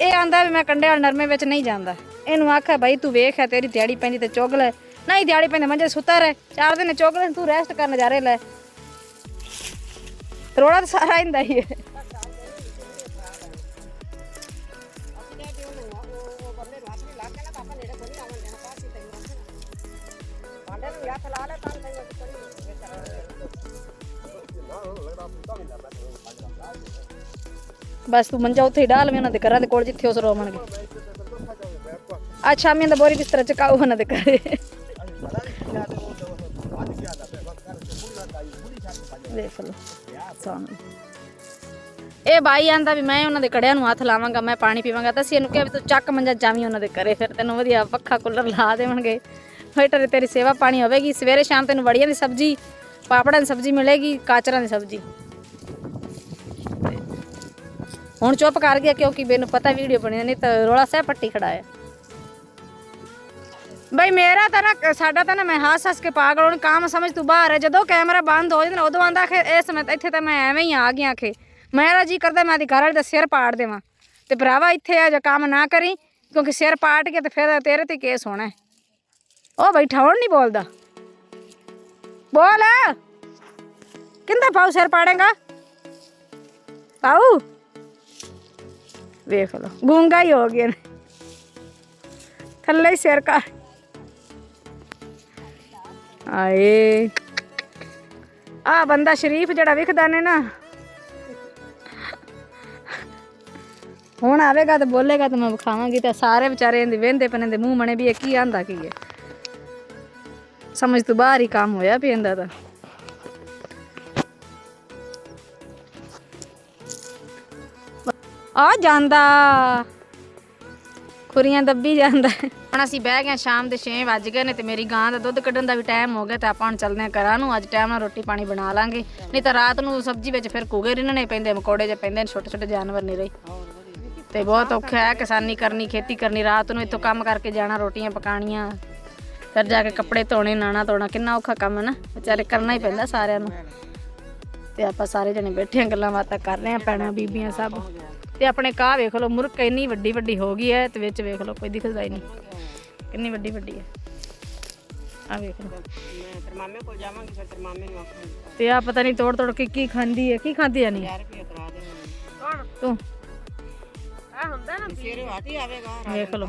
ਇਹ ਆਂਦਾ ਵੀ ਮੈਂ ਕੰਡੇ ਵਾਲ ਨਰਮੇ ਵਿੱਚ ਨਹੀਂ ਜਾਂਦਾ। ਇਹਨੂੰ ਆਖਿਆ, ਬਾਈ, ਤੂੰ ਵੇਖ ਹੈ ਤੇਰੀ ਦਿਹਾੜੀ ਪੈਂਦੀ ਤੇ ਚੁੱਗ ਲੈ। ਨਹੀਂ ਦਿਹਾੜੀ ਪੈਂਦੇ, ਮੰਜੇ ਸੁੱਤਾ ਰਹਿ। ਚਾਰ ਦਿਨ ਚੁੱਗ ਲੈ ਤੂੰ ਰੈਸਟ ਕਰਨ ਜਾ ਰਹੇ, ਲੈ। ਰੋੜਾ ਤਾਂ ਸਾਰਾ ਇੰਦਾ ਹੀ ਹੈ। ਬਸ ਤੂੰ ਮੰਜਾ ਉੱਥੇ ਹੀ ਡਾਲ ਮੈਂ ਉਹਨਾਂ ਦੇ ਘਰਾਂ ਦੇ ਕੋਲ ਜਿੱਥੇ ਉਸ ਰੋਵਣਗੇ ਅੱਜ ਸ਼ਾਮੀ ਦਾ ਬੋਰੀ ਬਿਸਤਰਾ ਚਕਾਉ ਉਹਨਾਂ ਦੇ ਘਰੇ। ਬਾਈ ਆਂਦਾ ਵੀ ਮੈਂ ਉਹਨਾਂ ਦੇ ਕੜਿਆਂ ਨੂੰ ਹੱਥ ਲਾਵਾਂਗਾ, ਮੈਂ ਪਾਣੀ ਪੀਵਾਂਗਾ, ਤਾਂ ਅਸੀਂ ਇਹਨੂੰ ਕਿਹਾ ਵੀ ਤੂੰ ਚੱਕ ਮੰਜਾ ਜਾਵੀਂ ਉਹਨਾਂ ਦੇ ਘਰੇ, ਫਿਰ ਤੈਨੂੰ ਵਧੀਆ ਪੱਖਾ ਕੂਲਰ ਲਾ ਦੇਵਾਂਗੇ। ਫੇਟਰ ਤੇਰੀ ਸੇਵਾ ਪਾਣੀ ਹੋਵੇਗੀ, ਸਵੇਰੇ ਸ਼ਾਮ ਤੈਨੂੰ ਵੜੀਆਂ ਦੀ ਸਬਜ਼ੀ, ਪਾਪੜਾਂ ਦੀ ਸਬਜ਼ੀ ਮਿਲੇਗੀ, ਕਾਚਰਾਂ ਦੀ ਸਬਜ਼ੀ। ਹੁਣ ਚੁੱਪ ਕਰ ਗਿਆ, ਕਿਉਂਕਿ ਮੈਨੂੰ ਪਤਾ ਵੀਡੀਓ ਬਣੀ ਨਹੀਂ ਤਾਂ ਰੋਲਾ ਸਹਿ ਪੱਟੀ ਖੜਾਇਆ ਬਈ ਮੇਰਾ ਤਾਂ ਨਾ, ਸਾਡਾ ਤਾਂ ਨਾ, ਮੈਂ ਹੱਸ ਹੱਸ ਕੇ ਪਾਗਲ ਹੁਣ, ਕੰਮ ਸਮਝ ਤੂੰ ਬਾਹਰ ਹੈ ਜਦੋਂ ਕੈਮਰਾ ਬੰਦ ਹੋ ਜਾਂਦਾ, ਉਦੋਂ ਆਂਦਾ ਕਿ ਇਸ ਸਮੇਂ ਇੱਥੇ ਤਾਂ ਮੈਂ ਐਵੇਂ ਹੀ ਆ ਗਿਆ ਕਿ ਮੇਰਾ ਜੀ ਕਰਦਾ, ਮੈਂ ਘਰ ਵਾਲੀ ਦਾ ਸਿਰ ਪਾੜ ਦੇਵਾਂ। ਤੇ ਭਰਾਵਾ ਇੱਥੇ ਆ ਜਾ, ਕੰਮ ਨਾ ਕਰੀ, ਕਿਉਂਕਿ ਸਿਰ ਪਾੜ ਕੇ ਤੇ ਫਿਰ ਤੇਰੇ ਤੇ ਕੇਸ ਹੋਣਾ ਹੈ। ਉਹ ਬੈਠਾ ਹੁਣ ਨਹੀਂ ਬੋਲਦਾ। ਬੋਲ। ਕਿੰਦਾ ਪਾਉ ਸਿਰ ਪਾੜੇਗਾ? ਪਾਉ ਵੇਖ ਲੋ ਗੂੰਗਾ ਹੀ ਹੋ ਗਿਆ ਥੱਲੇ ਸਿਰ ਕਰ ਆਏ ਆ ਬੰਦਾ ਸ਼ਰੀਫ ਜਿਹੜਾ ਵਿਖਦਾ ਨੇ ਨਾ ਹੁਣ ਆਵੇਗਾ ਤੇ ਬੋਲੇਗਾ ਤੇ ਮੈਂ ਵਿਖਾਵਾਂਗੀ ਤੇ ਸਾਰੇ ਵਿਚਾਰੇ ਇਹਦੇ ਵੇਂਦੇ ਪਨੇ ਦੇ ਮੂੰਹ ਮਣੇ ਵੀ ਇਹ ਕੀ ਆਂਦਾ ਕੀ ਹੈ। ਸਮਝ ਤੋਂ ਬਾਹਰ ਹੀ ਕੰਮ ਹੋਇਆ ਵੀ ਤਾਂ। ਆ ਜਾਂਦਾ। ਖੁਰੀਆਂ ਦੱਬੀ ਜਾਂਦਾ। ਹੁਣ ਅਸੀਂ ਬਹਿ ਗਏ ਸ਼ਾਮ ਦੇ 6 ਵੱਜ ਗਏ ਨੇ ਤੇ ਮੇਰੀ ਗਾਂ ਦਾ ਦੁੱਧ ਕੱਢਣ ਦਾ ਵੀ ਟਾਈਮ ਹੋ ਗਿਆ ਤੇ ਆਪਾਂ ਹੁਣ ਚੱਲਦੇ ਹਾਂ ਘਰਾਂ ਨੂੰ। ਅੱਜ ਟਾਈਮ ਨਾਲ ਰੋਟੀ ਪਾਣੀ ਬਣਾ ਲਾਂਗੇ। ਨਹੀਂ ਤਾਂ ਰਾਤ ਨੂੰ ਸਬਜ਼ੀ ਵਿੱਚ ਫਿਰ ਕੂਗੇ ਰਿੰਨਣੇ ਪੈਂਦੇ, ਮਕੌੜੇ ਜੇ ਪੈਂਦੇ ਨੇ ਛੋਟੇ ਛੋਟੇ ਜਾਨਵਰ ਨਹੀਂ ਰਹੇ। ਤੇ ਬਹੁਤ ਔਖਾ ਹੈ ਕਿਸਾਨੀ ਕਰਨੀ ਖੇਤੀ ਕਰਨੀ ਰਾਤ ਨੂੰ ਇੱਥੋਂ ਕੰਮ ਕਰਕੇ ਜਾਣਾ ਰੋਟੀਆਂ ਪਕਾਣੀਆਂ ਫਿਰ ਜਾ ਕੇ ਕੱਪੜੇ ਧੋਣੇ ਨਾਣਾ ਧੋਣਾ ਕਿੰਨਾ ਔਖਾ ਕੰਮ ਹੈ ਨਾ ਵਿਚਾਰੇ ਕਰਨਾ ਹੀ ਪੈਂਦਾ ਸਾਰਿਆਂ ਨੂੰ। ਤੇ ਆਪਾਂ ਸਾਰੇ ਜਣੇ ਬੈਠੇ ਆਂ ਗੱਲਾਂ ਬਾਤਾਂ ਕਰ ਰਹੇ ਆਂ ਪੈਣਾ ਬੀਬੀਆਂ ਸਭ। ਤੇ ਆਪਣੇ ਕਾਹ ਵੇਖ ਲਓ ਮੁਰਕ ਇੰਨੀ ਵੱਡੀ ਵੱਡੀ ਹੋ ਗਈ ਹੈ ਤੇ ਵਿੱਚ ਵੇਖ ਲਓ ਕੋਈ ਦਿਖਦਾ ਹੀ ਨਹੀਂ। ਕਿੰਨੀ ਵੱਡੀ ਵੱਡੀ ਹੈ। ਆ ਵੇਖ ਲਓ। ਮੈਂ ਤਰਮਾਮੇ ਕੋਲ ਜਾਵਾਂਗੀ ਫਿਰ ਤਰਮਾਮੇ ਨੂੰ ਤੇ ਆ ਪਤਾ ਨਹੀਂ ਤੋੜ ਤੋੜ ਕੇ ਕੀ ਖਾਂਦੀ ਹੈ ਕੀ ਖਾਂਦੀ ਹੈ ਨਹੀਂ 1000 ਰੁਪਏ ਕਰਾ ਦੇ ਤੂੰ। ਆ ਹੁੰਦਾ ਨਾ ਸਵੇਰੇ ਵਾਟੀ ਆਵੇਗਾ ਵੇਖ ਲਓ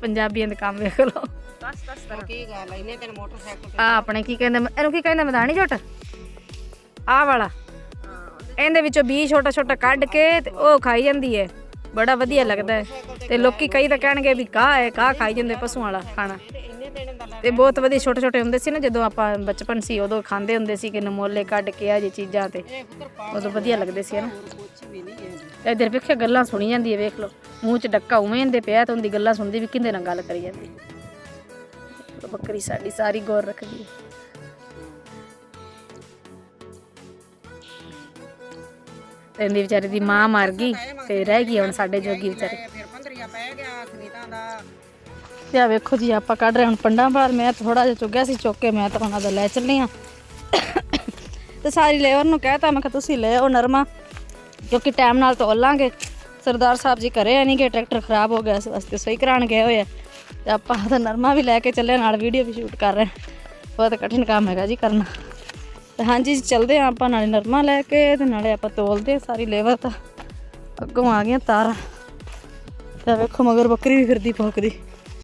ਪੰਜਾਬੀਆਂ ਦੇ ਕੰਮ ਵੇਖ ਲਓ। ਬਸ ਬਸ ਕੀ ਗੱਲ ਇਹਨੇ ਤੈਨੂੰ ਮੋਟਰਸਾਈਕਲ ਆ ਆਪਣੇ ਕੀ ਕਹਿੰਦੇ ਇਹਨੂੰ ਕੀ ਕਹਿੰਦੇ ਮਦਾਨੀ ਝੋਟ ਆਹ ਵਾਲਾ। ਇਹਦੇ ਵਿੱਚੋਂ ਬੀ ਛੋਟਾ ਛੋਟਾ ਕੱਢ ਕੇ ਤੇ ਉਹ ਖਾਈ ਜਾਂਦੀ ਹੈ ਬੜਾ ਵਧੀਆ ਲੱਗਦਾ ਹੈ ਤੇ ਲੋਕੀ ਕਈ ਤਾਂ ਕਹਿਣਗੇ ਵੀ ਕਾਹ ਹੈ ਕਾਹ ਖਾਈ ਜਾਂਦੇ ਪਸ਼ੂਆਂ ਵਾਲਾ ਖਾਣਾ। ਤੇ ਬਹੁਤ ਵਧੀਆ ਛੋਟੇ ਛੋਟੇ ਹੁੰਦੇ ਸੀ ਨਾ ਜਦੋਂ ਆਪਾਂ ਬਚਪਨ ਸੀ ਉਦੋਂ ਖਾਂਦੇ ਹੁੰਦੇ ਸੀ ਕਿ ਨਮੋਲੇ ਕੱਢ ਕੇ ਆ ਜੀ ਚੀਜ਼ਾਂ ਤੇ। ਉਦੋਂ ਵਧੀਆ ਲੱਗਦੇ ਸੀ ਨਾ। ਇਧਰ ਵੇਖਿਆ ਗੱਲਾਂ ਸੁਣੀ ਜਾਂਦੀ ਹੈ, ਵੇਖ ਲਓ। ਮੂੰਹ 'ਚ ਡੱਕਾ ਉਵੇਂ ਹੁੰਦੇ ਪਿਆ ਤੇ ਉਹਦੀ ਗੱਲਾਂ ਸੁਣਦੀ ਵੀ ਕਿੰਦੇ ਨਾਲ ਗੱਲ ਕਰੀ ਜਾਂਦੀ। ਬੱਕਰੀ ਸਾਡੀ ਸਾਰੀ ਗੌਰ ਰੱਖਦੀ ਹੈ। ਤੇ ਇਹਦੀ ਵਿਚਾਰੀ ਦੀ ਮਾਂ ਮਰ ਗਈ, ਤੇ ਰਹਿ ਗਈ ਹੁਣ ਸਾਡੇ ਜੋਗੀ ਵਿਚਾਰੀ। ਤੇ ਆ ਵੇਖੋ ਜੀ, ਆਪਾਂ ਕੱਢ ਰਹੇ ਹੁਣ ਪੰਡਾਂ ਬਾਹਰ। ਮੈਂ ਥੋੜਾ ਜਿਹਾ ਚੁੱਗਿਆ ਸੀ, ਚੁੱਕ ਕੇ ਮੈਂ ਤਾਂ ਉਹਨਾਂ ਦਾ ਲੈ ਚੱਲੀ ਆ। ਤੇ ਸਾਰੀ ਲੇਬਰ ਨੂੰ ਕਹਿਤਾ, ਮੈਂ ਕਿ ਤੁਸੀਂ ਲੈ ਆਓ ਨਰਮਾ। ਕਿਉਂਕਿ ਟਾਈਮ ਨਾਲ ਤੋਲਾਂਗੇ ਸਰਦਾਰ ਸਾਹਿਬ ਜੀ ਘਰੇ ਨਹੀਂ ਕਿ ਟਰੈਕਟਰ ਖਰਾਬ ਹੋ ਗਿਆ ਇਸ ਵਾਸਤੇ ਸਹੀ ਕਰਾਉਣ ਗਏ ਹੋਏ ਆ। ਤੇ ਆਪਾਂ ਤਾਂ ਨਰਮਾ ਵੀ ਲੈ ਕੇ ਚੱਲੇ, ਨਾਲ ਵੀਡੀਓ ਵੀ ਸ਼ੂਟ ਕਰ ਰਹੇ ਹਾਂ। ਬਹੁਤ ਕਠਿਨ ਕੰਮ ਹੈਗਾ ਜੀ ਕਰਨਾ। ਤੇ ਹਾਂਜੀ ਜੀ, ਚੱਲਦੇ ਹਾਂ ਆਪਾਂ ਨਾਲੇ ਨਰਮਾ ਲੈ ਕੇ, ਤੇ ਨਾਲੇ ਆਪਾਂ ਤੋਲਦੇ ਹਾਂ ਸਾਰੀ ਲੇਬਰ ਤਾਂ। ਅੱਗੋਂ ਆ ਗਈਆਂ ਤਾਰਾਂ। ਤਾਂ ਵੇਖੋ ਮਗਰ ਬੱਕਰੀ ਵੀ ਫਿਰਦੀ ਭੌਂਕਦੀ